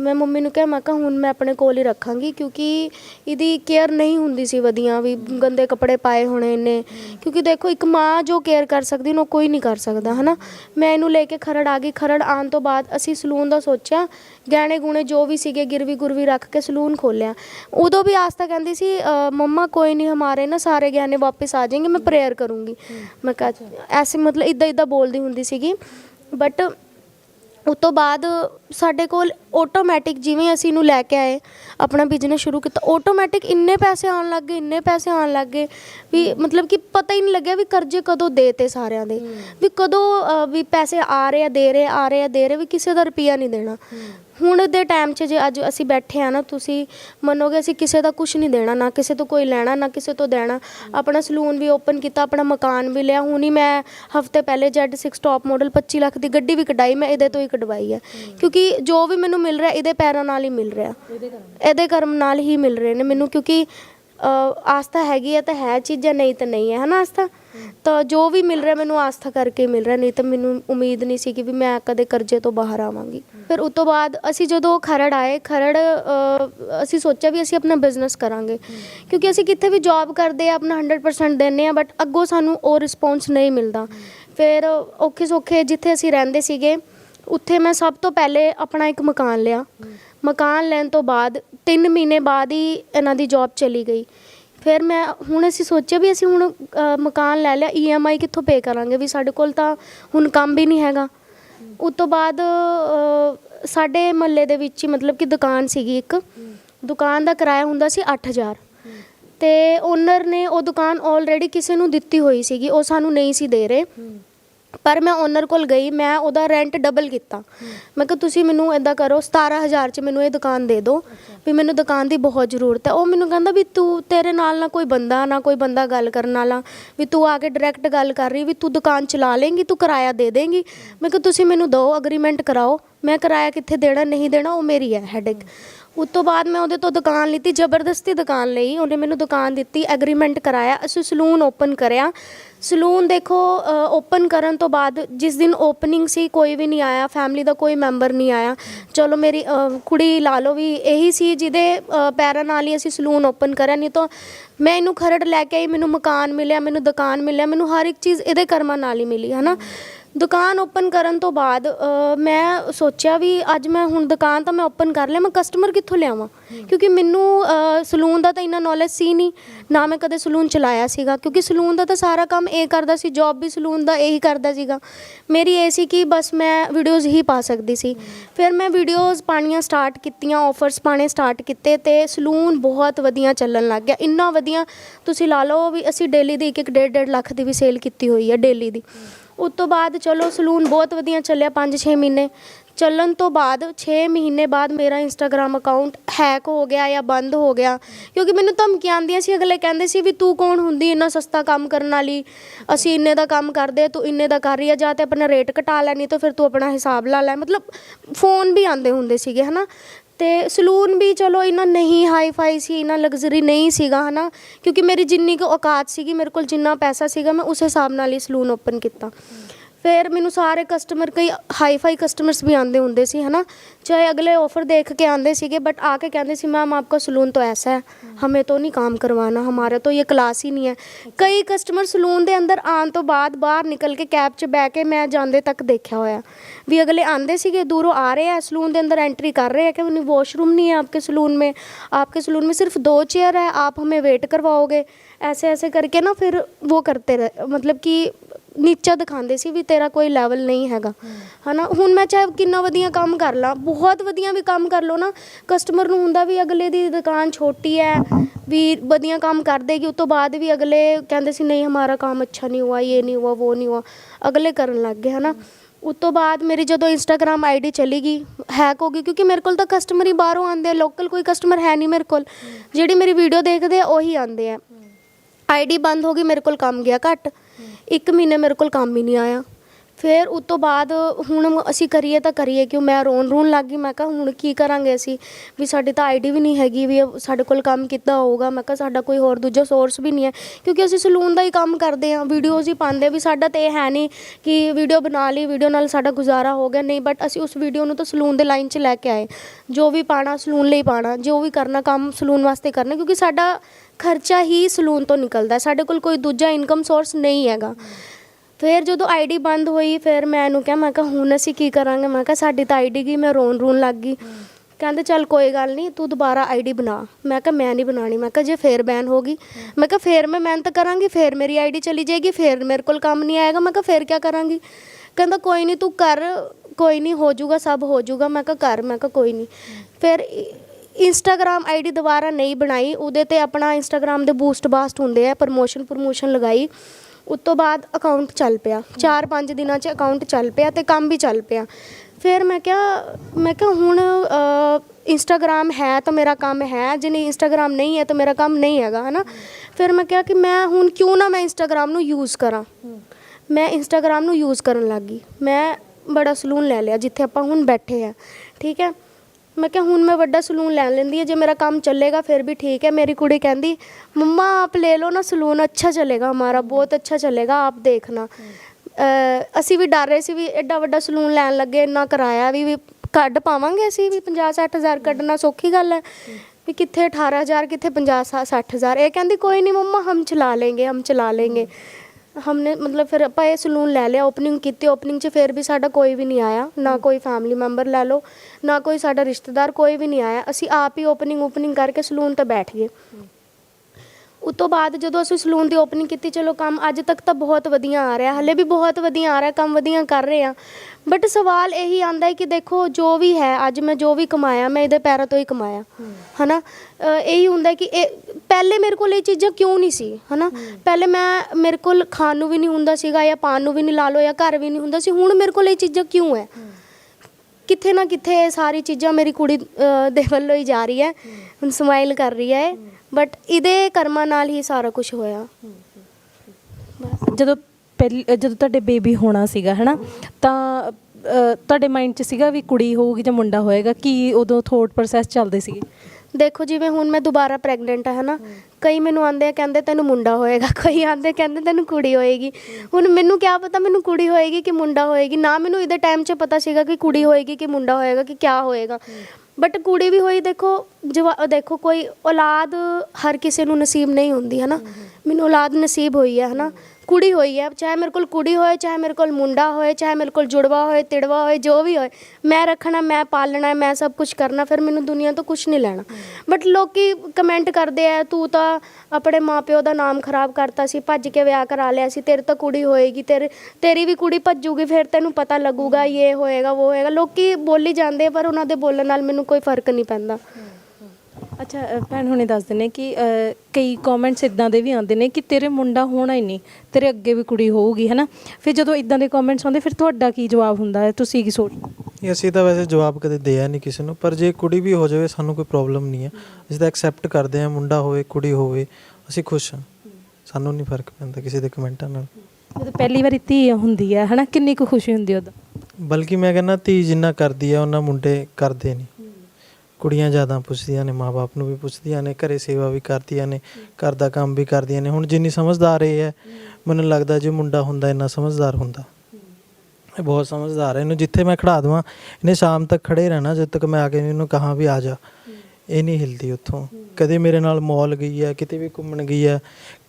ਮੈਂ ਮੰਮੀ ਨੂੰ ਕਿਹਾ, ਮੈਂ ਕਿਹਾ ਹੁਣ ਮੈਂ ਆਪਣੇ ਕੋਲ ਹੀ ਰੱਖਾਂਗੀ ਕਿਉਂਕਿ ਇਹਦੀ ਕੇਅਰ ਨਹੀਂ ਹੁੰਦੀ ਸੀ ਵਧੀਆ ਵੀ ਗੰਦੇ ਕੱਪੜੇ ਪਾਏ ਹੋਣੇ ਇਹਨੇ ਕਿਉਂਕਿ ਦੇਖੋ, ਇੱਕ ਮਾਂ ਜੋ ਕੇਅਰ ਕਰ ਸਕਦੀ ਉਹਨੂੰ ਕੋਈ ਨਹੀਂ ਕਰ ਸਕਦਾ, ਹਨਾ? ਮੈਂ ਇਹਨੂੰ ਲੈ ਕੇ ਖਰੜ ਆ ਗਈ। ਖਰੜ ਆਉਣ ਤੋਂ ਬਾਅਦ ਅਸੀਂ ਸਲੂਨ ਦਾ ਸੋਚਿਆ, ਗਹਿਣੇ ਗੁਣੇ ਜੋ ਵੀ ਸੀਗੇ, ਗਿਰਵੀ ਗੁਰਵੀ ਰੱਖ ਕੇ ਸਲੂਨ ਖੋਲਿਆ ਉਦੋਂ ਵੀ ਆਸਤਾ ਕਹਿੰਦੀ ਸੀ ਮੰਮਾ ਕੋਈ ਨਹੀਂ, ਹਮਾਰੇ ਨਾ ਸਾਰੇ ਗਹਿਣੇ ਵਾਪਸ ਆ ਜਾਣਗੇ ਮੈਂ ਪ੍ਰੇਅਰ ਕਰੂੰਗੀ। ਮੈਂ ਕਿਹਾ, ਐਸੇ ਮਤਲਬ ਇਦਾਂ ਇਦਾਂ ਬੋਲਦੀ ਹੁੰਦੀ ਸੀਗੀ। ਬਟ ਉਸ ਤੋਂ ਬਾਅਦ ਸਾਡੇ ਕੋਲ ਆਟੋਮੈਟਿਕ ਜਿਵੇਂ ਅਸੀਂ ਇਹਨੂੰ ਲੈ ਕੇ ਆਏ ਆਪਣਾ ਬਿਜ਼ਨਸ ਸ਼ੁਰੂ ਕੀਤਾ ਆਟੋਮੈਟਿਕ ਇੰਨੇ ਪੈਸੇ ਆਉਣ ਲੱਗ ਗਏ ਇੰਨੇ ਪੈਸੇ ਆਉਣ ਲੱਗ ਗਏ ਵੀ ਮਤਲਬ ਕਿ ਪਤਾ ਹੀ ਨਹੀਂ ਲੱਗਿਆ ਵੀ ਕਰਜ਼ੇ ਕਦੋਂ ਦੇਤੇ ਸਾਰਿਆਂ ਦੇ ਵੀ ਕਦੋਂ ਅ, ਵੀ ਪੈਸੇ ਆ ਰਹੇ ਆ ਦੇ ਰਹੇ ਆ ਰਹੇ ਆ ਦੇ ਰਹੇ ਵੀ ਕਿਸੇ ਦਾ ਰੁਪਿਆ ਨਹੀਂ ਦੇਣਾ। ਹੁਣ ਦੇ ਟਾਈਮ 'ਚ ਜੇ ਅੱਜ ਅਸੀਂ ਬੈਠੇ ਆ ਨਾ ਤੁਸੀਂ ਮੰਨੋਗੇ ਅਸੀਂ ਕਿਸੇ ਦਾ ਕੁਝ ਨਹੀਂ ਦੇਣਾ ਨਾ ਕਿਸੇ ਤੋਂ ਕੋਈ ਲੈਣਾ ਨਾ ਕਿਸੇ ਤੋਂ ਦੇਣਾ। ਆਪਣਾ ਸਲੂਨ ਵੀ ਓਪਨ ਕੀਤਾ ਆਪਣਾ ਮਕਾਨ ਵੀ ਲਿਆ ਹੁਣੀ ਮੈਂ ਹਫ਼ਤੇ ਪਹਿਲੇ Z6 ਟਾਪ ਮਾਡਲ 25 ਲੱਖ ਦੀ ਗੱਡੀ ਵੀ ਕਢਾਈ ਮੈਂ ਇਹਦੇ ਤੋਂ ਹੀ ਕਢਵਾਈ ਹੈ। ਕਿਉਂਕਿ ਜੋ ਵੀ ਮੈਨੂੰ ਮਿਲ ਰਿਹਾ ਇਹਦੇ ਪੈਰਾਂ ਨਾਲ ਹੀ ਮਿਲ ਰਿਹਾ। ਇਹਦੇ ਕਰਮ ਨਾਲ ਹੀ ਮਿਲ ਰਹੇ ਨੇ ਮੈਨੂੰ ਕਿਉਂਕਿ ਆਸਥਾ ਹੈਗੀ ਹੈ ਤਾਂ ਹੈ ਚੀਜ਼ਾਂ, ਨਹੀਂ ਤਾਂ ਨਹੀਂ ਹੈ, ਹਨਾ ਆਸਥਾ? ਤਾਂ ਜੋ ਵੀ ਮਿਲ ਰਿਹਾ ਮੈਨੂੰ ਆਸਥਾ ਕਰਕੇ ਮਿਲ ਰਿਹਾ, ਨਹੀਂ ਤਾਂ ਮੈਨੂੰ ਉਮੀਦ ਨਹੀਂ ਸੀ ਕਿ ਵੀ ਮੈਂ ਕਦੇ ਕਰਜ਼ੇ ਤੋਂ ਬਾਹਰ ਆਵਾਂਗੀ। ਫਿਰ ਉਸ ਤੋਂ ਬਾਅਦ ਅਸੀਂ ਜਦੋਂ ਖਰੜ ਆਏ, ਖਰੜ ਅਸੀਂ ਸੋਚਿਆ ਵੀ ਅਸੀਂ ਆਪਣਾ ਬਿਜ਼ਨਸ ਕਰਾਂਗੇ। ਕਿਉਂਕਿ ਅਸੀਂ ਕਿੱਥੇ ਵੀ ਜੌਬ ਕਰਦੇ ਆ, ਆਪਣਾ 100% ਦਿੰਨੇ ਆ ਬਟ ਅੱਗੋਂ ਸਾਨੂੰ ਉਹ ਰਿਸਪੌਂਸ ਨਹੀਂ ਮਿਲਦਾ। ਫਿਰ ਔਖੇ ਸੌਖੇ ਜਿੱਥੇ ਅਸੀਂ ਰਹਿੰਦੇ ਸੀਗੇ, ਉੱਥੇ ਮੈਂ ਸਭ ਤੋਂ ਪਹਿਲੇ ਆਪਣਾ ਇੱਕ ਮਕਾਨ ਲਿਆ। ਮਕਾਨ ਲੈਣ ਤੋਂ ਬਾਅਦ, ਤਿੰਨ ਮਹੀਨੇ ਬਾਅਦ ਹੀ ਇਹਨਾਂ ਦੀ ਜੋਬ ਚਲੀ ਗਈ। ਫਿਰ ਮੈਂ ਹੁਣ ਅਸੀਂ ਸੋਚਿਆ ਵੀ ਅਸੀਂ ਹੁਣ ਮਕਾਨ ਲੈ ਲਿਆ ਈ ਐੱਮ ਆਈ ਕਿੱਥੋਂ ਪੇ ਕਰਾਂਗੇ ਵੀ ਸਾਡੇ ਕੋਲ ਤਾਂ ਹੁਣ ਕੰਮ ਵੀ ਨਹੀਂ ਹੈਗਾ। ਉਸ ਤੋਂ ਬਾਅਦ ਸਾਡੇ ਮਹੱਲੇ ਦੇ ਵਿੱਚ ਹੀ ਮਤਲਬ ਕਿ ਦੁਕਾਨ ਸੀਗੀ ਇੱਕ। ਦੁਕਾਨ ਦਾ ਕਿਰਾਇਆ ਹੁੰਦਾ ਸੀ 8000 ਤੇ ਓਨਰ ਨੇ ਉਹ ਦੁਕਾਨ ਆਲਰੇਡੀ ਕਿਸੇ ਨੂੰ ਦਿੱਤੀ ਹੋਈ ਸੀਗੀ, ਉਹ ਸਾਨੂੰ ਨਹੀਂ ਸੀ ਦੇ ਰਹੇ। ਪਰ ਮੈਂ ਓਨਰ ਕੋਲ ਗਈ, ਮੈਂ ਉਹਦਾ ਰੈਂਟ ਡਬਲ ਕੀਤਾ। ਮੈਂ ਕਿਹਾ, ਤੁਸੀਂ ਮੈਨੂੰ ਇਦਾਂ ਕਰੋ 17000 ਚ ਮੈਨੂੰ ਇਹ ਦੁਕਾਨ ਦੇ ਦਿਓ, ਵੀ ਮੈਨੂੰ ਦੁਕਾਨ ਦੀ ਬਹੁਤ ਜ਼ਰੂਰਤ ਹੈ। ਉਹ ਮੈਨੂੰ ਕਹਿੰਦਾ ਵੀ ਤੂੰ ਤੇਰੇ ਨਾਲ ਨਾ ਕੋਈ ਬੰਦਾ, ਨਾ ਕੋਈ ਬੰਦਾ ਗੱਲ ਕਰਨ ਵਾਲਾ, ਵੀ ਤੂੰ ਆ ਕੇ ਡਾਇਰੈਕਟ ਗੱਲ ਕਰ ਰਹੀ, ਵੀ ਤੂੰ ਦੁਕਾਨ ਚਲਾ ਲੇਂਗੀ ਤੂੰ ਕਿਰਾਇਆ ਦੇ ਦੇਂਗੀ। ਮੈਂ ਕਿਹਾ, ਤੁਸੀਂ ਮੈਨੂੰ ਦਿਓ ਅਗਰੀਮੈਂਟ ਕਰਾਓ, ਮੈਂ ਕਿਰਾਇਆ ਕਿੱਥੇ ਦੇਣਾ, ਨਹੀਂ ਦੇਣਾ, ਉਹ ਮੇਰੀ ਹੈ ਹੈਡੇਕ ਉਸ ਤੋਂ ਬਾਅਦ ਮੈਂ ਉਹਦੇ ਤੋਂ ਦੁਕਾਨ ਲਈ ਜ਼ਬਰਦਸਤੀ ਦੁਕਾਨ ਲਈ। ਉਹਨੇ ਮੈਨੂੰ ਦੁਕਾਨ ਦਿੱਤੀ ਐਗਰੀਮੈਂਟ ਕਰਾਇਆ। ਅਸੀਂ ਸਲੂਨ ਓਪਨ ਕਰਿਆ। ਸਲੂਨ ਦੇਖੋ ਓਪਨ ਕਰਨ ਤੋਂ ਬਾਅਦ ਜਿਸ ਦਿਨ ਓਪਨਿੰਗ ਸੀ, ਕੋਈ ਵੀ ਨਹੀਂ ਆਇਆ ਫੈਮਿਲੀ ਦਾ ਕੋਈ ਮੈਂਬਰ ਨਹੀਂ ਆਇਆ। ਚਲੋ ਮੇਰੀ ਕੁੜੀ ਲਾ ਲਓ ਵੀ ਇਹੀ ਸੀ ਜਿਹਦੇ ਪੈਰਾਂ ਨਾਲ ਹੀ ਅਸੀਂ ਸਲੂਨ ਓਪਨ ਕਰਿਆ। ਨਹੀਂ ਤਾਂ ਮੈਂ ਇਹਨੂੰ ਖਰੜ ਲੈ ਕੇ ਆਈ, ਮੈਨੂੰ ਮਕਾਨ ਮਿਲਿਆ, ਮੈਨੂੰ ਦੁਕਾਨ ਮਿਲਿਆ, ਮੈਨੂੰ ਹਰ ਇੱਕ ਚੀਜ਼ ਇਹਦੇ ਕਰਮਾਂ ਨਾਲ ਹੀ ਮਿਲੀ, ਹਨਾ? ਦੁਕਾਨ ਓਪਨ ਕਰਨ ਤੋਂ ਬਾਅਦ ਮੈਂ ਸੋਚਿਆ ਵੀ ਅੱਜ ਮੈਂ ਹੁਣ ਦੁਕਾਨ ਤਾਂ ਮੈਂ ਓਪਨ ਕਰ ਲਿਆ ਮੈਂ ਕਸਟਮਰ ਕਿੱਥੋਂ ਲਿਆਵਾਂ? ਕਿਉਂਕਿ ਮੈਨੂੰ ਸਲੂਨ ਦਾ ਤਾਂ ਇੰਨਾ ਨੌਲੇਜ ਸੀ ਨਹੀਂ ਨਾ ਮੈਂ ਕਦੇ ਸਲੂਨ ਚਲਾਇਆ ਸੀਗਾ। ਕਿਉਂਕਿ ਸਲੂਨ ਦਾ ਤਾਂ ਸਾਰਾ ਕੰਮ ਇਹ ਕਰਦਾ ਸੀ ਜੌਬ ਵੀ ਸਲੂਨ ਦਾ ਇਹੀ ਕਰਦਾ ਸੀਗਾ। ਮੇਰੀ ਇਹ ਸੀ ਕਿ ਬਸ ਮੈਂ ਵੀਡੀਓਜ਼ ਹੀ ਪਾ ਸਕਦੀ ਸੀ। ਫਿਰ ਮੈਂ ਵੀਡੀਓਜ਼ ਪਾਣੀਆਂ ਸਟਾਰਟ ਕੀਤੀਆਂ ਆਫਰਸ ਪਾਣੇ ਸਟਾਰਟ ਕੀਤੇ ਤੇ ਸਲੂਨ ਬਹੁਤ ਵਧੀਆ ਚੱਲਣ ਲੱਗ ਗਿਆ। ਇੰਨਾ ਵਧੀਆ ਤੁਸੀਂ ਲਾ ਲਓ ਵੀ ਅਸੀਂ ਡੇਲੀ ਦੀ 1-1.5 ਲੱਖ ਦੀ ਵੀ ਸੇਲ ਕੀਤੀ ਹੋਈ ਹੈ ਡੇਲੀ ਦੀ। ਉਸ ਤੋਂ ਬਾਅਦ ਚਲੋ ਸਲੂਨ ਬਹੁਤ ਵਧੀਆ ਚੱਲਿਆ 5-6 ਮਹੀਨੇ। ਚੱਲਣ ਤੋਂ ਬਾਅਦ 6 ਮਹੀਨੇ ਬਾਅਦ ਮੇਰਾ ਇੰਸਟਾਗ੍ਰam ਅਕਾਊਂਟ ਹੈਕ ਹੋ ਗਿਆ ਜਾਂ ਬੰਦ ਹੋ ਗਿਆ। ਕਿਉਂਕਿ ਮੈਨੂੰ ਧਮਕੀਆਂ ਆਉਂਦੀਆਂ ਸੀ, ਅਗਲੇ ਕਹਿੰਦੇ ਸੀ ਵੀ ਤੂੰ ਕੌਣ ਹੁੰਦੀ, ਇੰਨਾ ਸਸਤਾ ਕੰਮ ਕਰਨ ਵਾਲੀ? ਅਸੀਂ ਇੰਨੇ ਦਾ ਕੰਮ ਕਰਦੇ ਤੂੰ ਇੰਨੇ ਦਾ ਕਰ ਰਹੀ ਆ ਜਾਂ ਤੇ ਆਪਣਾ ਰੇਟ ਘਟਾ ਲੈ ਨਹੀਂ ਤਾਂ ਫਿਰ ਤੂੰ ਆਪਣਾ ਹਿਸਾਬ ਲਾ ਲੈ। ਮਤਲਬ ਫੋਨ ਵੀ ਆਉਂਦੇ ਹੁੰਦੇ ਸੀਗੇ, ਹਨਾ? ਅਤੇ ਸਲੂਨ ਵੀ ਚਲੋ ਇੰਨਾ ਨਹੀਂ ਹਾਈ ਫਾਈ ਸੀ, ਇੰਨਾ ਲਗਜ਼ਰੀ ਨਹੀਂ ਸੀਗਾ ਹੈ ਨਾ ਕਿਉਂਕਿ ਮੇਰੀ ਜਿੰਨੀ ਕੁ ਔਕਾਤ ਸੀਗੀ, ਮੇਰੇ ਕੋਲ ਜਿੰਨਾ ਪੈਸਾ ਸੀਗਾ, ਮੈਂ ਉਸ ਹਿਸਾਬ ਨਾਲ ਹੀ ਸਲੂਨ ਓਪਨ ਕੀਤਾ। ਫਿਰ ਮੈਨੂੰ ਸਾਰੇ ਕਸਟਮਰ ਕਈ ਹਾਈ ਫਾਈ ਕਸਟਮਰਸ ਵੀ ਆਉਂਦੇ ਹੁੰਦੇ ਸੀ ਹਨਾ ਚਾਹੇ ਅਗਲੇ ਆਫਰ ਦੇਖ ਕੇ ਆਉਂਦੇ ਸੀਗੇ ਬਟ ਆ ਕੇ ਕਹਿੰਦੇ ਸੀ मैम आपका सलून तो ऐसा है हमें तो नहीं काम करवाना हमारा तो ये क्लास ही नहीं है ਕਈ ਕਸਟਮਰ ਸਲੂਨ ਦੇ ਅੰਦਰ ਆਉਣ ਤੋਂ ਬਾਅਦ ਬਾਹਰ ਨਿਕਲ ਕੇ ਕੈਬ 'ਚ ਬਹਿ ਕੇ ਮੈਂ ਜਾਂਦੇ ਤੱਕ ਦੇਖਿਆ ਹੋਇਆ ਵੀ ਅਗਲੇ ਆਂਦੇ ਸੀਗੇ ਦੂਰੋਂ ਆ ਰਹੇ ਆ ਸਲੂਨ ਦੇ अंदर एंट्री कर रहे हैं कि उन्हें वॉशरूम नहीं है आपके सलून में आपके सलून में सिर्फ दो चेयर है आप हमें वेट करवाओगे ऐसे ऐसे करके ना फिर वो करते रहे मतलब कि ਨੀਚਾ ਦਿਖਾਉਂਦੇ ਸੀ ਵੀ ਤੇਰਾ ਕੋਈ ਲੈਵਲ ਨਹੀਂ ਹੈਗਾ। ਹਨਾ? ਹੁਣ ਮੈਂ ਚਾਹੇ ਕਿੰਨਾ ਵਧੀਆ ਕੰਮ ਕਰ ਲਾਂ, ਬਹੁਤ ਵਧੀਆ ਵੀ ਕੰਮ ਕਰ ਲੋ ਨਾ ਕਸਟਮਰ ਨੂੰ ਹੁੰਦਾ ਵੀ ਅਗਲੇ ਦੀ ਦੁਕਾਨ ਛੋਟੀ ਹੈ, ਵੀ ਵਧੀਆ ਕੰਮ ਕਰ ਦੇਗੀ, ਉਸ ਤੋਂ ਬਾਅਦ ਵੀ ਅਗਲੇ ਕਹਿੰਦੇ ਸੀ, ਨਹੀਂ, ਹਮਾਰਾ ਕੰਮ ਅੱਛਾ ਨਹੀਂ ਹੋਇਆ ਇਹ ਨਹੀਂ ਹੁਆ ਉਹ ਨਹੀਂ ਹੁਆ। ਅਗਲੇ ਕਰਨ ਲੱਗ ਗਏ, ਹਨਾ? ਉਸ ਤੋਂ ਬਾਅਦ ਮੇਰੀ ਜਦੋਂ ਇੰਸਟਾਗ੍ਰam ਆਈਡੀ ਚਲੀ ਗਈ ਹੈਕ ਹੋ ਗਈ, ਕਿਉਂਕਿ ਮੇਰੇ ਕੋਲ ਤਾਂ ਕਸਟਮਰ ਹੀ ਬਾਹਰੋਂ ਆਉਂਦੇ ਆ ਲੋਕਲ ਕੋਈ ਕਸਟਮਰ ਹੈ ਨਹੀਂ ਮੇਰੇ ਕੋਲ। ਜਿਹੜੀ ਮੇਰੀ ਵੀਡੀਓ ਦੇਖਦੇ ਆ, ਉਹੀ ਆਉਂਦੇ ਆ। ਆਈਡੀ ਬੰਦ ਹੋ ਗਈ, ਮੇਰੇ ਕੋਲ ਕੰਮ ਗਿਆ ਘੱਟ। ਇੱਕ ਮਹੀਨੇ ਮੇਰੇ ਕੋਲ ਕੰਮ ਹੀ ਨਹੀਂ ਆਇਆ। ਫਿਰ ਉਸ ਤੋਂ ਬਾਅਦ ਹੁਣ ਅਸੀਂ ਕਰੀਏ ਤਾਂ ਕਰੀਏ, ਕਿਉਂ ਮੈਂ ਰੋਣ ਰੋਣ ਲੱਗ ਗਈ, ਮੈਂ ਕਿਹਾ ਹੁਣ ਕੀ ਕਰਾਂਗੇ ਅਸੀਂ? ਵੀ ਸਾਡੀ ਤਾਂ ਆਈਡੀ ਵੀ ਨਹੀਂ ਹੈਗੀ ਵੀ ਇਹ ਸਾਡੇ ਕੋਲ ਕੰਮ ਕਿੱਦਾਂ ਹੋਊਗਾ। ਮੈਂ ਕਿਹਾ ਸਾਡਾ ਕੋਈ ਹੋਰ ਦੂਜਾ ਸੋਰਸ ਵੀ ਨਹੀਂ ਹੈ। ਕਿਉਂਕਿ ਅਸੀਂ ਸਲੂਨ ਦਾ ਹੀ ਕੰਮ ਕਰਦੇ ਹਾਂ ਵੀਡੀਓਜ਼ ਹੀ ਪਾਉਂਦੇ ਵੀ ਸਾਡਾ ਤਾਂ ਇਹ ਹੈ ਨਹੀਂ ਕਿ ਵੀਡੀਓ ਬਣਾ ਲਈ ਵੀਡੀਓ ਨਾਲ ਸਾਡਾ ਗੁਜ਼ਾਰਾ ਹੋ ਗਿਆ। ਨਹੀਂ ਬਟ ਅਸੀਂ ਉਸ ਵੀਡੀਓ ਨੂੰ ਤਾਂ ਸਲੂਨ ਦੇ ਲਾਈਨ 'ਚ ਲੈ ਕੇ ਆਏ। ਜੋ ਵੀ ਪਾਣਾ ਸਲੂਨ ਲਈ ਪਾਣਾ ਜੋ ਵੀ ਕਰਨਾ, ਕੰਮ ਸਲੂਨ ਵਾਸਤੇ ਕਰਨਾ, ਕਿਉਂਕਿ ਸਾਡਾ ਖਰਚਾ ਹੀ ਸਲੂਨ ਤੋਂ ਨਿਕਲਦਾ। ਸਾਡੇ ਕੋਲ ਕੋਈ ਦੂਜਾ ਇਨਕਮ ਸੋਰਸ ਨਹੀਂ ਹੈਗਾ। ਫਿਰ ਜਦੋਂ ਆਈਡੀ ਬੰਦ ਹੋਈ, ਫਿਰ ਮੈਂ ਇਹਨੂੰ ਕਿਹਾ, ਮੈਂ ਕਿਹਾ, ਹੁਣ ਅਸੀਂ ਕੀ ਕਰਾਂਗੇ? ਮੈਂ ਕਿਹਾ, ਸਾਡੀ ਤਾਂ ਆਈਡੀ ਗਈ, ਮੈਂ ਰੋਣ ਰੋਣ ਲੱਗ ਗਈ। ਕਹਿੰਦੇ, ਚੱਲ ਕੋਈ ਗੱਲ ਨਹੀਂ, ਤੂੰ ਦੁਬਾਰਾ ਆਈਡੀ ਬਣਾ। ਮੈਂ ਕਿਹਾ, ਮੈਂ ਨਹੀਂ ਬਣਾਣੀ ਮੈਂ ਕਿਹਾ, ਜੇ ਫੇਰ ਬੈਨ ਹੋ ਗਈ। ਮੈਂ ਕਿਹਾ, ਫੇਰ ਮੈਂ ਮਿਹਨਤ ਕਰਾਂਗੀ, ਫੇਰ ਮੇਰੀ ਆਈਡੀ ਚਲੀ ਜਾਏਗੀ, ਫੇਰ ਮੇਰੇ ਕੋਲ ਕੰਮ ਨਹੀਂ ਆਏਗਾ। ਮੈਂ ਕਿਹਾ, ਫੇਰ ਕੀ ਕਰਾਂਗੀ? ਕਹਿੰਦਾ, ਕੋਈ ਨਹੀਂ, ਤੂੰ ਕਰ, ਕੋਈ ਨਹੀਂ, ਹੋ ਜਾਊਗਾ, ਸਭ ਹੋ ਜਾਊਗਾ। ਮੈਂ ਕਿਹਾ, ਕਰ। ਮੈਂ ਕਿਹਾ, ਕੋਈ ਨਹੀਂ। ਫਿਰ ਇੰਸਟਾਗ੍ਰam ਆਈਡੀ ਦੁਬਾਰਾ ਨਹੀਂ ਬਣਾਈ, ਉਹਦੇ ਤੇ ਆਪਣਾ ਇੰਸਟਾਗ੍ਰam ਦੇ ਬੂਸਟ ਬਾਸਟ ਹੁੰਦੇ ਆ ਪ੍ਰਮੋਸ਼ਨ ਪ੍ਰਮੋਸ਼ਨ ਲਗਾਈ। ਉਸ ਤੋਂ ਬਾਅਦ ਅਕਾਊਂਟ ਚੱਲ ਪਿਆ। 4-5 ਦਿਨਾਂ 'ਚ ਅਕਾਊਂਟ ਚੱਲ ਪਿਆ ਤੇ ਕੰਮ ਵੀ ਚੱਲ ਪਿਆ। ਫਿਰ ਮੈਂ ਕਿਹਾ ਮੈਂ ਕਿਹਾ ਹੁਣ ਇੰਸਟਾਗ੍ਰam ਹੈ ਤਾਂ ਮੇਰਾ ਕੰਮ ਹੈ, ਜੇ ਨਹੀਂ ਇੰਸਟਾਗ੍ਰam ਨਹੀਂ ਹੈ ਤਾਂ ਮੇਰਾ ਕੰਮ ਨਹੀਂ ਹੈਗਾ, ਹਨਾ? ਫਿਰ ਮੈਂ ਕਿਹਾ ਕਿ ਮੈਂ ਹੁਣ ਕਿਉਂ ਨਾ ਮੈਂ ਇੰਸਟਾਗ੍ਰam ਨੂੰ ਯੂਜ਼ ਕਰਾਂ? ਮੈਂ ਇੰਸਟਾਗ੍ਰam ਨੂੰ ਯੂਜ਼ ਕਰਨ ਲੱਗ ਗਈ। ਮੈਂ ਬੜਾ ਸਲੂਨ ਲੈ ਲਿਆ, ਜਿੱਥੇ ਆਪਾਂ ਹੁਣ ਬੈਠੇ ਆ, ਠੀਕ ਹੈ? ਮੈਂ ਕਿਹਾ, ਹੁਣ ਮੈਂ ਵੱਡਾ ਸਲੂਨ ਲੈ ਲੈਂਦੀ ਹਾਂ, ਜੇ ਮੇਰਾ ਕੰਮ ਚੱਲੇਗਾ ਫਿਰ ਵੀ ਠੀਕ ਹੈ। ਮੇਰੀ ਕੁੜੀ ਕਹਿੰਦੀ, ਮੰਮਾ, ਆਪ ਲੈ ਲਓ ਨਾ ਸਲੂਨ, ਅੱਛਾ ਚੱਲੇਗਾ ਹਮਾਰਾ, ਬਹੁਤ ਅੱਛਾ ਚੱਲੇਗਾ, ਆਪ ਦੇਖਣਾ। ਅਸੀਂ ਵੀ ਡਰ ਰਹੇ ਸੀ ਵੀ ਐਡਾ ਵੱਡਾ ਸਲੂਨ ਲੈਣ ਲੱਗੇ, ਇੰਨਾ ਕਰਾਇਆ ਵੀ ਵੀ ਕੱਢ ਪਾਵਾਂਗੇ ਅਸੀਂ ਵੀ 50 60000 ਕੱਢਣਾ ਸੌਖੀ ਗੱਲ ਹੈ। ਵੀ ਕਿੱਥੇ 18000 ਕਿੱਥੇ 50 60000 ਇਹ ਕਹਿੰਦੀ, ਕੋਈ ਨਹੀਂ ਮੰਮਾ, ਹਮ ਚਲਾ ਲੈਂਗੇ ਹਮ ਚਲਾ ਲੈਂਗੇ हमने मतलब ਫਿਰ ਆਪਾਂ ਇਹ ਸਲੂਨ ਲੈ ਲਿਆ ਓਪਨਿੰਗ ਕੀਤੀ ਓਪਨਿੰਗ 'ਚ ਫਿਰ ਵੀ ਸਾਡਾ ਕੋਈ ਵੀ ਨਹੀਂ ਆਇਆ ਨਾ ਕੋਈ ਫੈਮਿਲੀ ਮੈਂਬਰ ਲੈ ਲਓ ਨਾ ਕੋਈ ਸਾਡਾ ਰਿਸ਼ਤੇਦਾਰ ਕੋਈ ਵੀ ਨਹੀਂ ਆਇਆ ਅਸੀਂ ਆਪ ਹੀ ਓਪਨਿੰਗ ਓਪਨਿੰਗ ਕਰਕੇ ਸਲੂਨ ਤੇ ਬੈਠ ਗਏ ਉਸ ਤੋਂ ਬਾਅਦ ਜਦੋਂ ਅਸੀਂ ਸਲੂਨ ਦੀ ਓਪਨਿੰਗ ਕੀਤੀ ਚਲੋ ਕੰਮ ਅੱਜ ਤੱਕ ਤਾਂ ਬਹੁਤ ਵਧੀਆ ਆ ਰਿਹਾ ਹਲੇ ਵੀ ਬਹੁਤ ਵਧੀਆ ਆ ਰਿਹਾ ਕੰਮ ਵਧੀਆ ਕਰ ਰਹੇ ਆ ਬਟ ਸਵਾਲ ਇਹੀ ਆਂਦਾ ਹੈ ਕਿ ਦੇਖੋ ਜੋ ਵੀ ਹੈ ਅੱਜ ਮੈਂ ਜੋ ਵੀ ਕਮਾਇਆ ਮੈਂ ਇਹਦੇ ਪੈਰਾਂ ਤੋਂ ਹੀ ਕਮਾਇਆ। ਹਨਾ? ਅ, ਇਹੀ ਹੁੰਦਾ ਹੈ ਕਿ ਇਹ ਪਹਿਲੇ ਮੇਰੇ ਕੋਲ ਇਹ ਚੀਜ਼ਾਂ ਕਿਉਂ ਨਹੀਂ ਸੀ? ਹਨਾ? ਪਹਿਲੇ ਮੈਂ ਮੇਰੇ ਕੋਲ ਖਾਣ ਨੂੰ ਵੀ ਨਹੀਂ ਹੁੰਦਾ ਸੀਗਾ ਜਾਂ ਪਾਣ ਨੂੰ ਵੀ ਨਹੀਂ ਲਾ ਲਓ ਜਾਂ ਘਰ ਵੀ ਨਹੀਂ ਹੁੰਦਾ ਸੀ। ਹੁਣ ਮੇਰੇ ਕੋਲ ਇਹ ਚੀਜ਼ਾਂ ਕਿਉਂ ਹੈ? ਕਿੱਥੇ ਨਾ ਕਿੱਥੇ ਇਹ ਸਾਰੀ ਚੀਜ਼ਾਂ ਮੇਰੀ ਕੁੜੀ ਅ, ਦੇ ਵੱਲੋਂ ਹੀ ਜਾ ਰਹੀ ਹੈ। ਹੁਣ ਸਮਾਈਲ ਕਰ ਰਹੀ ਹੈ। ਬਟ ਇਹਦੇ ਕਰਮਾਂ ਨਾਲ ਹੀ ਸਾਰਾ ਕੁਝ ਹੋਇਆ। ਜਦੋਂ ਪਹਿਲੀ ਜਦੋਂ ਤੁਹਾਡੇ ਬੇਬੀ ਹੋਣਾ ਸੀਗਾ, ਹਨਾ, ਤਾਂ ਤੁਹਾਡੇ ਮਾਈਂਡ 'ਚ ਸੀਗਾ ਵੀ ਕੁੜੀ ਹੋਊਗੀ ਜਾਂ ਮੁੰਡਾ ਹੋਏਗਾ, ਕੀ ਉਦੋਂ ਥੋਟ ਪ੍ਰੋਸੈਸ ਚੱਲਦੇ ਸੀਗੇ? ਦੇਖੋ ਜਿਵੇਂ ਹੁਣ ਮੈਂ ਦੁਬਾਰਾ ਪ੍ਰੈਗਨੈਂਟ ਆ, ਹਨਾ, ਕਈ ਮੈਨੂੰ ਆਂਦੇ ਆ, ਕਹਿੰਦੇ ਤੈਨੂੰ ਮੁੰਡਾ ਹੋਏਗਾ, ਕਈ ਆਂਦੇ ਕਹਿੰਦੇ ਤੈਨੂੰ ਕੁੜੀ ਹੋਏਗੀ। ਹੁਣ ਮੈਨੂੰ ਕਿਆ ਪਤਾ, ਮੈਨੂੰ ਕੁੜੀ ਹੋਏਗੀ ਕਿ ਮੁੰਡਾ ਹੋਏਗੀ, ਨਾ ਮੈਨੂੰ ਇਹਦੇ ਟਾਈਮ 'ਚ ਪਤਾ ਸੀਗਾ ਕਿ ਕੁੜੀ ਹੋਏਗੀ ਕਿ ਮੁੰਡਾ ਹੋਏਗਾ, ਕਿ ਕਿਆ ਹੋਏਗਾ। ਬਟ ਕੁੜੀ ਵੀ ਹੋਈ, ਦੇਖੋ, ਜਵਾ ਦੇਖੋ, ਕੋਈ ਔਲਾਦ ਹਰ ਕਿਸੇ ਨੂੰ ਨਸੀਬ ਨਹੀਂ ਹੁੰਦੀ, ਹਨਾ। ਮੈਨੂੰ ਔਲਾਦ ਨਸੀਬ ਹੋਈ ਹੈ ਹਨਾ। ਕੁੜੀ ਹੋਈ ਹੈ, ਚਾਹੇ ਮੇਰੇ ਕੋਲ ਕੁੜੀ ਹੋਏ, ਚਾਹੇ ਮੇਰੇ ਕੋਲ ਮੁੰਡਾ ਹੋਏ, ਚਾਹੇ ਮੇਰੇ ਕੋਲ ਜੁੜਵਾ ਹੋਏ, ਤਿੜਵਾ ਹੋਏ, ਜੋ ਵੀ ਹੋਏ, ਮੈਂ ਰੱਖਣਾ, ਮੈਂ ਪਾਲਣਾ, ਮੈਂ ਸਭ ਕੁਝ ਕਰਨਾ, ਫਿਰ ਮੈਨੂੰ ਦੁਨੀਆ ਤੋਂ ਕੁਝ ਨਹੀਂ ਲੈਣਾ। ਬਟ ਲੋਕੀ ਕਮੈਂਟ ਕਰਦੇ ਆ, ਤੂੰ ਤਾਂ ਆਪਣੇ ਮਾਪਿਓ ਦਾ ਨਾਮ ਖਰਾਬ ਕਰਤਾ ਸੀ, ਭੱਜ ਕੇ ਵਿਆਹ ਕਰਾ ਲਿਆ ਸੀ, ਤੇਰੇ ਤਾਂ ਕੁੜੀ ਹੋਏਗੀ, ਤੇਰੇ, ਤੇਰੀ ਵੀ ਕੁੜੀ ਭੱਜੂਗੀ, ਫਿਰ ਤੈਨੂੰ ਪਤਾ ਲੱਗੂਗਾ, ਇਹ ਹੋਏਗਾ, ਉਹ ਹੋਏਗਾ। ਲੋਕੀ ਬੋਲੀ ਜਾਂਦੇ ਪਰ ਉਹਨਾਂ ਦੇ ਬੋਲਣ ਨਾਲ ਮੈਨੂੰ ਕੋਈ ਫ਼ਰਕ ਨਹੀਂ ਪੈਂਦਾ। ਅੱਛਾ ਅ, ਭੈਣ ਹੁਣੇ ਦੱਸਦੇ ਨੇ ਕਿ ਅ, ਕਈ ਕਮੈਂਟਸ ਇਦਾਂ ਦੇ ਵੀ ਆਉਂਦੇ ਨੇ ਕਿ ਤੇਰੇ ਮੁੰਡਾ ਹੋਣਾ ਹੀ ਨਹੀਂ ਤੇਰੇ ਅੱਗੇ ਵੀ ਕੁੜੀ ਹੋਊਗੀ ਹੈਨਾ? ਫਿਰ ਜਦੋਂ ਇਦਾਂ ਦੇ ਕਮੈਂਟਸ ਆਉਂਦੇ ਫਿਰ ਤੁਹਾਡਾ ਕੀ ਜਵਾਬ ਹੁੰਦਾ ਹੈ? ਤੁਸੀਂ ਕੀ ਸੋਚਦੇ ਇਹ ਅਸੀਂ ਤਾਂ ਵੈਸੇ ਜਵਾਬ ਕਦੇ ਦਿਆ ਨਹੀਂ ਕਿਸੇ ਨੂੰ ਪਰ ਜੇ ਕੁੜੀ ਵੀ ਹੋ ਜਾਵੇ ਸਾਨੂੰ ਕੋਈ ਪ੍ਰੋਬਲਮ ਨਹੀਂ ਹੈ। ਅਸੀਂ ਤਾਂ ਐਕਸੈਪਟ ਕਰਦੇ ਹਾਂ ਮੁੰਡਾ ਹੋਵੇ ਕੁੜੀ ਹੋਵੇ ਅਸੀਂ ਖੁਸ਼ ਹਾਂ। ਸਾਨੂੰ ਨਹੀਂ ਫ਼ਰਕ ਪੈਂਦਾ ਕਿਸੇ ਦੇ ਕਮੈਂਟਾਂ ਨਾਲ। ਜਦੋਂ ਪਹਿਲੀ ਵਾਰੀ ਧੀ ਹੁੰਦੀ ਹੈ ਹੈਨਾ? ਕਿੰਨੀ ਕੁ ਖੁਸ਼ੀ ਹੁੰਦੀ ਉਦੋਂ? ਬਲਕਿ ਮੈਂ ਕਹਿੰਦਾ ਧੀ ਜਿੰਨਾ ਕਰਦੀ ਆ ਉਹਨਾਂ ਮੁੰਡੇ ਕਰਦੇ ਨਹੀਂ। ਕੁੜੀਆਂ ਜ਼ਿਆਦਾ ਪੁੱਛਦੀਆਂ ਨੇ ਮਾਪੇ ਨੂੰ ਵੀ ਪੁੱਛਦੀਆਂ ਨੇ, ਘਰੇ ਸੇਵਾ ਵੀ ਕਰਦੀਆਂ ਨੇ, ਘਰ ਦਾ ਕੰਮ ਵੀ ਕਰਦੀਆਂ ਨੇ। ਹੁਣ ਜਿੰਨੀ ਸਮਝਦਾਰ ਇਹ ਹੈ, ਮੈਨੂੰ ਲੱਗਦਾ ਜੇ ਮੁੰਡਾ ਹੁੰਦਾ ਇੰਨਾ ਸਮਝਦਾਰ ਹੁੰਦਾ। ਇਹ ਬਹੁਤ ਸਮਝਦਾਰ ਹੈ। ਇਹਨੂੰ ਜਿੱਥੇ ਮੈਂ ਖੜਾ ਦਵਾਂ, ਇਹਨੇ ਸ਼ਾਮ ਤੱਕ ਖੜੇ ਰਹਿਣਾ, ਜਦ ਤੱਕ ਮੈਂ ਆ ਕੇ ਇਹਨੂੰ ਕਹਾਂ ਵੀ ਆ ਜਾ। ਇਹ ਨਹੀਂ ਹਿਲਦੀ ਉੱਥੋਂ। ਕਦੇ ਮੇਰੇ ਨਾਲ ਮਾਲ ਗਈ ਹੈ, ਕਿਤੇ ਵੀ ਘੁੰਮਣ ਗਈ ਹੈ,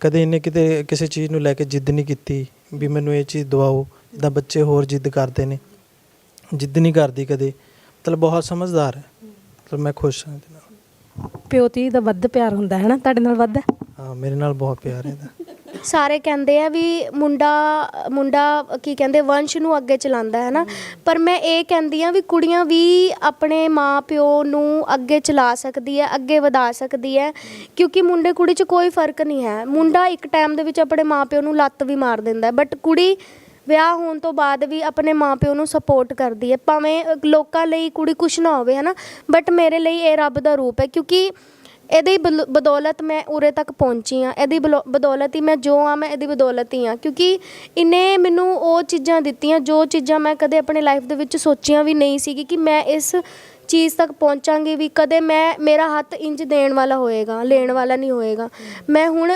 ਕਦੇ ਇਹਨੇ ਕਿਤੇ ਕਿਸੇ ਚੀਜ਼ ਨੂੰ ਲੈ ਕੇ ਜਿੱਦ ਨਹੀਂ ਕੀਤੀ ਵੀ ਮੈਨੂੰ ਇਹ ਚੀਜ਼ ਦਵਾਓ, ਜਿੱਦਾਂ ਬੱਚੇ ਹੋਰ ਜਿੱਦ ਕਰਦੇ ਨੇ। ਜਿੱਦ ਨਹੀਂ ਕਰਦੀ ਕਦੇ। ਮਤਲਬ ਬਹੁਤ ਸਮਝਦਾਰ ਹੈ। ਮਤਲਬ ਮੈਂ ਖੁਸ਼ ਹਾਂ ਇਹਦੇ ਨਾਲ। ਪਿਓ ਧੀ ਦਾ ਵੱਧ ਪਿਆਰ ਹੁੰਦਾ ਹੈ ਨਾ ਤੁਹਾਡੇ ਨਾਲ ਵੱਧ? ਹੈ ਹਾਂ ਮੇਰੇ ਨਾਲ ਬਹੁਤ ਪਿਆਰ ਹੈ ਇਹਦਾ। ਸਾਰੇ ਕਹਿੰਦੇ ਆ ਵੀ ਮੁੰਡਾ ਮੁੰਡਾ ਕੀ ਕਹਿੰਦੇ ਵੰਸ਼ ਨੂੰ ਅੱਗੇ ਚਲਾਉਂਦਾ ਹੈ ਨਾ। ਪਰ ਮੈਂ ਇਹ ਕਹਿੰਦੀ ਆ ਵੀ ਕੁੜੀਆਂ ਵੀ ਆਪਣੇ ਮਾਪਿਓ ਨੂੰ ਅੱਗੇ ਚਲਾ ਸਕਦੀ ਹੈ ਅੱਗੇ ਵਧਾ ਸਕਦੀ ਹੈ। ਕਿਉਂਕਿ ਮੁੰਡੇ ਕੁੜੀ 'ਚ ਕੋਈ ਫ਼ਰਕ ਨਹੀਂ ਹੈ। ਮੁੰਡਾ ਇੱਕ ਟਾਈਮ ਦੇ ਵਿੱਚ ਆਪਣੇ ਮਾਪਿਓ ਨੂੰ ਲੱਤ ਵੀ ਮਾਰ ਦਿੰਦਾ ਬਟ ਕੁੜੀ ਵਿਆਹ ਹੋਣ ਤੋਂ ਬਾਅਦ ਵੀ ਆਪਣੇ ਮਾਂ ਪਿਓ ਨੂੰ ਸਪੋਰਟ ਕਰਦੀ ਹੈ। ਭਾਵੇਂ ਲੋਕਾਂ ਲਈ ਕੁੜੀ ਕੁਛ ਨਾ ਹੋਵੇ ਹੈ ਨਾ ਬਟ ਮੇਰੇ ਲਈ ਇਹ ਰੱਬ ਦਾ ਰੂਪ ਹੈ, ਕਿਉਂਕਿ ਇਹਦੀ ਬਲ- ਬਦੌਲਤ ਮੈਂ ਉਰੇ ਤੱਕ ਪਹੁੰਚੀ ਆ ਇਹਦੀ ਬਲੋ- ਬਦੌਲਤ ਹੀ ਮੈਂ ਜੋ ਆ ਮੈਂ ਇਹਦੀ ਬਦੌਲਤ ਹੀ ਆ ਕਿਉਂਕਿ ਇਹਨੇ ਮੈਨੂੰ ਉਹ ਚੀਜ਼ਾਂ ਦਿੱਤੀਆਂ, ਜੋ ਚੀਜ਼ਾਂ ਮੈਂ ਕਦੇ ਆਪਣੀ ਲਾਈਫ ਦੇ ਵਿੱਚ ਸੋਚੀਆਂ ਵੀ ਨਹੀਂ ਸੀਗੀ ਕਿ ਮੈਂ ਇਸ ਚੀਜ਼ ਤੱਕ ਪਹੁੰਚਾਂਗੀ ਵੀ ਕਦੇ ਮੈਂ, ਮੇਰਾ ਹੱਥ ਇੰਜ ਦੇਣ ਵਾਲਾ ਹੋਏਗਾ, ਲੈਣ ਵਾਲਾ ਨਹੀਂ ਹੋਏਗਾ। ਮੈਂ ਹੁਣ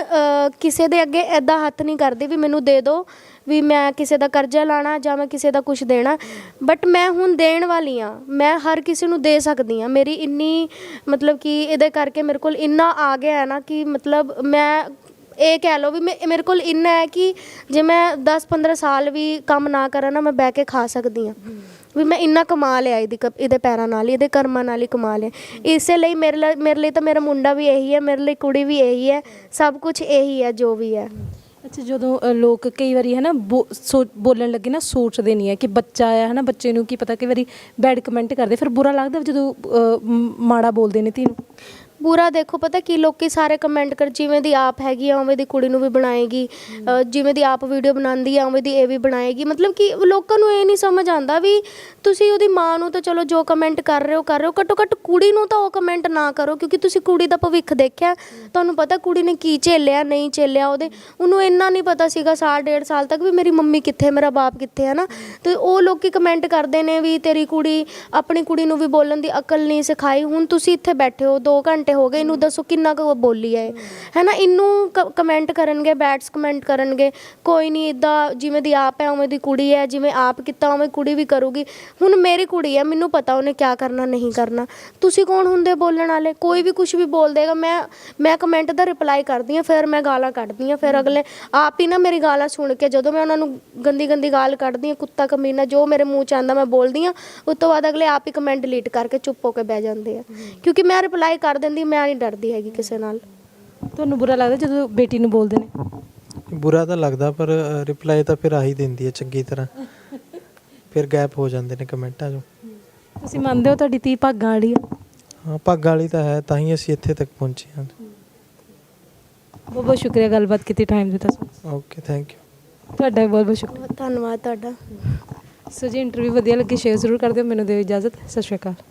ਕਿਸੇ ਦੇ ਅੱਗੇ ਐਦਾਂ ਹੱਥ ਨਹੀਂ ਕਰਦੀ ਵੀ ਮੈਨੂੰ ਦੇ ਦਿਓ ਵੀ ਮੈਂ ਕਿਸੇ ਦਾ ਕਰਜ਼ਾ ਲਾਣਾ ਜਾਂ ਮੈਂ ਕਿਸੇ ਦਾ ਕੁਝ ਦੇਣਾ। ਬਟ ਮੈਂ ਹੁਣ ਦੇਣ ਵਾਲੀ ਆ ਮੈਂ ਹਰ ਕਿਸੇ ਨੂੰ ਦੇ ਸਕਦੀ ਆ ਮੇਰੀ ਇੰਨੀ, ਮਤਲਬ ਕਿ ਇਹਦੇ ਕਰਕੇ ਮੇਰੇ ਕੋਲ ਇੰਨਾ ਆ ਗਿਆ ਹੈ ਨਾ ਕਿ ਮਤਲਬ ਮੈਂ ਇਹ ਕਹਿ ਲਓ ਵੀ ਮੇ- ਮੇਰੇ ਕੋਲ ਇੰਨਾ ਹੈ ਕਿ ਜੇ ਮੈਂ 10-15 ਸਾਲ ਵੀ ਕੰਮ ਨਾ ਕਰਾਂ ਨਾ ਮੈਂ ਬਹਿ ਕੇ ਖਾ ਸਕਦੀ ਆ ਵੀ ਮੈਂ ਇੰਨਾ ਕਮਾ ਲਿਆ ਇਹਦੀ ਕ- ਇਹਦੇ ਪੈਰਾਂ ਨਾਲ ਹੀ ਇਹਦੇ ਕਰਮਾਂ ਨਾਲ ਹੀ ਕਮਾ ਲਿਆ। ਇਸੇ ਲਈ ਮੇਰੇ ਲਈ ਮੇਰੇ ਲਈ ਤਾਂ ਮੇਰਾ ਮੁੰਡਾ ਵੀ ਇਹੀ ਹੈ ਮੇਰੇ ਲਈ ਕੁੜੀ ਵੀ ਇਹੀ ਹੈ ਸਭ ਕੁਝ ਇਹੀ ਹੈ ਜੋ ਵੀ ਹੈ। ਅੱਛਾ ਜਦੋਂ ਅ, ਲੋਕ ਕਈ ਵਾਰੀ ਹੈ ਨਾ ਬੋ- ਸੋ- ਬੋਲਣ ਲੱਗੇ ਨਾ ਸੋਚਦੇ ਨਹੀਂ ਹੈ ਕਿ ਬੱਚਾ ਆ ਹੈ ਨਾ ਬੱਚੇ ਨੂੰ ਕੀ ਪਤਾ ਕਈ ਵਾਰੀ ਬੈਡ ਕਮੈਂਟ ਕਰਦੇ ਫਿਰ ਬੁਰਾ ਲੱਗਦਾ ਜਦੋਂ ਅ, ਮ- ਮਾੜਾ ਬੋਲਦੇ ਨੇ ਧੀ ਨੂੰ। ਪੂਰਾ ਦੇਖੋ ਪਤਾ ਕੀ ਲੋਕੀ ਸਾਰੇ ਕਮੈਂਟ ਕਰ ਜਿਵੇਂ ਦੀ ਆਪ ਹੈਗੀ ਆ ਉਵੇਂ ਦੀ ਕੁੜੀ ਨੂੰ ਵੀ ਬਣਾਏਗੀ ਅ, ਜਿਵੇਂ ਦੀ ਆਪ ਵੀਡੀਓ ਬਣਾਉਂਦੀ ਆ ਉਵੇਂ ਦੀ ਇਹ ਵੀ ਬਣਾਏਗੀ। ਮਤਲਬ ਕਿ ਲੋਕਾਂ ਨੂੰ ਇਹ ਨਹੀਂ ਸਮਝ ਆਉਂਦਾ ਵੀ ਤੁਸੀਂ ਉਹਦੀ ਮਾਂ ਨੂੰ ਤਾਂ ਚਲੋ ਜੋ ਕਮੈਂਟ ਕਰ ਰਹੇ ਹੋ ਕਰ ਰਹੇ ਹੋ ਘੱਟੋ ਘੱਟ ਕੁੜੀ ਨੂੰ ਤਾਂ ਉਹ ਕਮੈਂਟ ਨਾ ਕਰੋ ਕਿਉਂਕਿ ਤੁਸੀਂ ਕੁੜੀ ਦਾ ਭਵਿੱਖ ਦੇਖਿਆ। ਤੁਹਾਨੂੰ ਪਤਾ ਕੁੜੀ ਨੇ ਕੀ ਝੇਲਿਆ ਨਹੀਂ ਝੇਲਿਆ ਉਹਦੇ। ਉਹਨੂੰ ਇੰਨਾ ਨਹੀਂ ਪਤਾ ਸੀਗਾ ਸਾਲ ਡੇਢ ਸਾਲ ਤੱਕ ਵੀ ਮੇਰੀ ਮੰਮੀ ਕਿੱਥੇ ਮੇਰਾ ਬਾਪ ਕਿੱਥੇ ਹੈ ਨਾ ਤੇ ਉਹ ਲੋਕੀ ਕਮੈਂਟ ਕਰਦੇ ਨੇ ਵੀ ਤੇਰੀ ਕੁੜੀ ਆਪਣੀ ਕੁੜੀ ਨੂੰ ਵੀ ਬੋਲਣ ਦੀ ਅਕਲ ਨਹੀਂ ਸਿਖਾਈ। ਹੁਣ ਤੁਸੀਂ ਇੱਥੇ ਬੈਠੇ ਹੋ 2 ਘੰਟੇ ਹੋ ਗਏ, ਇਹਨੂੰ ਦੱਸੋ ਕਿੰਨਾ ਕੁ ਬੋਲੀ ਹੈ। ਇਹ। ਨਾ ਇਹਨੂੰ ਕਮੈਂਟ ਕਰਨਗੇ ਬੈਟਸ ਕਮੈਂਟ ਕਰਨਗੇ। ਕੋਈ ਨਹੀਂ ਇਦਾਂ ਜਿਵੇਂ ਦੀ ਆਪ ਹੈ, ਉਵੇਂ ਦੀ ਕੁੜੀ ਹੈ, ਜਿਵੇਂ ਆਪ ਕੀਤਾ, ਉਵੇਂ ਕੁੜੀ ਵੀ ਕਰੂਗੀ। ਹੁਣ ਮੇਰੀ ਕੁੜੀ ਹੈ, ਮੈਨੂੰ ਪਤਾ ਉਹਨੇ ਕੀ ਕਰਨਾ, ਨਹੀਂ ਕਰਨਾ। ਤੁਸੀਂ ਕੌਣ ਹੁੰਦੇ ਬੋਲਣ ਵਾਲੇ? ਕੋਈ ਵੀ ਕੁਝ ਵੀ ਬੋਲ ਦੇਗਾ, ਮੈਂ ਮੈਂ ਕਮੈਂਟ ਦਾ ਰਿਪਲਾਈ ਕਰਦੀ ਹਾਂ, ਫਿਰ ਮੈਂ ਗਾਲਾਂ ਕੱਢਦੀ ਹਾਂ, ਫਿਰ ਅਗਲੇ ਆਪ ਹੀ ਨਾ ਮੇਰੀ ਗਾਲਾਂ ਸੁਣ ਕੇ, ਜਦੋਂ ਮੈਂ ਉਹਨਾਂ ਨੂੰ ਗੰਦੀ ਗੰਦੀ ਗਾਲ ਕੱਢਦੀ ਹਾਂ, ਕੁੱਤਾ ਕਮੀਨਾ, ਜੋ ਮੇਰੇ ਮੂੰਹ ਚ ਆਂਦਾ ਮੈਂ ਬੋਲਦੀ ਹਾਂ। ਉਸ ਤੋਂ ਬਾਅਦ ਅਗਲੇ ਆਪ ਹੀ ਕਮੈਂਟ ਡਿਲੀਟ ਕਰਕੇ ਚੁੱਪ ਹੋ ਕੇ ਬਹਿ ਜਾਂਦੇ ਆ। ਕਿਉਂਕਿ ਮੈਂ ਰਿਪਲਾਈ ਕਰ ਦਿੰਦੀ ਮੈਂ ਨਹੀਂ ਡਰਦੀ ਹੈਗੀ ਕਿਸੇ ਨਾਲ। ਤੁਹਾਨੂੰ ਬੁਰਾ ਲੱਗਦਾ ਜਦੋਂ ਬੇਟੀ ਨੂੰ ਬੋਲਦੇ ਨੇ? ਬੁਰਾ ਤਾਂ ਲੱਗਦਾ ਪਰ ਰਿਪਲਾਈ ਤਾਂ ਫਿਰ ਆ ਹੀ ਦਿੰਦੀ ਹੈ ਚੰਗੀ ਤਰ੍ਹਾਂ। ਫਿਰ ਗੈਪ ਹੋ ਜਾਂਦੇ ਨੇ ਕਮੈਂਟਾਂ 'ਚੋਂ। ਤੁਸੀਂ ਮੰਨਦੇ ਹੋ ਤੁਹਾਡੀ ਧੀ ਭਾਗਾਂ ਵਾਲੀ ਆ ਹਾਂ ਪੱਗ ਵਾਲੀ ਤਾਂ ਹੈ ਤਾਂ ਹੀ ਅਸੀਂ ਇੱਥੇ ਤੱਕ ਪਹੁੰਚੇ ਹਾਂ। ਬਹੁਤ ਬਹੁਤ ਸ਼ੁਕਰੀਆ ਗੱਲਬਾਤ ਕੀਤੀ ਟਾਈਮ ਦਿੱਤਾ ਸਾਨੂੰ। ਓਕੇ ਥੈਂਕ ਯੂ ਤੁਹਾਡਾ ਵੀ ਬਹੁਤ ਬਹੁਤ ਸ਼ੁਕਰੀਆ। ਬਹੁਤ ਧੰਨਵਾਦ ਤੁਹਾਡਾ। ਸੋ ਜੀ ਇੰਟਰਵਿਊ ਵਧੀਆ ਲੱਗੀ ਸ਼ੇਅਰ ਜ਼ਰੂਰ ਕਰ ਦਿਓ ਮੈਨੂੰ ਦਿਓ ਇਜਾਜ਼ਤ। ਸਤਿ ਸ਼੍ਰੀ ਅਕਾਲ।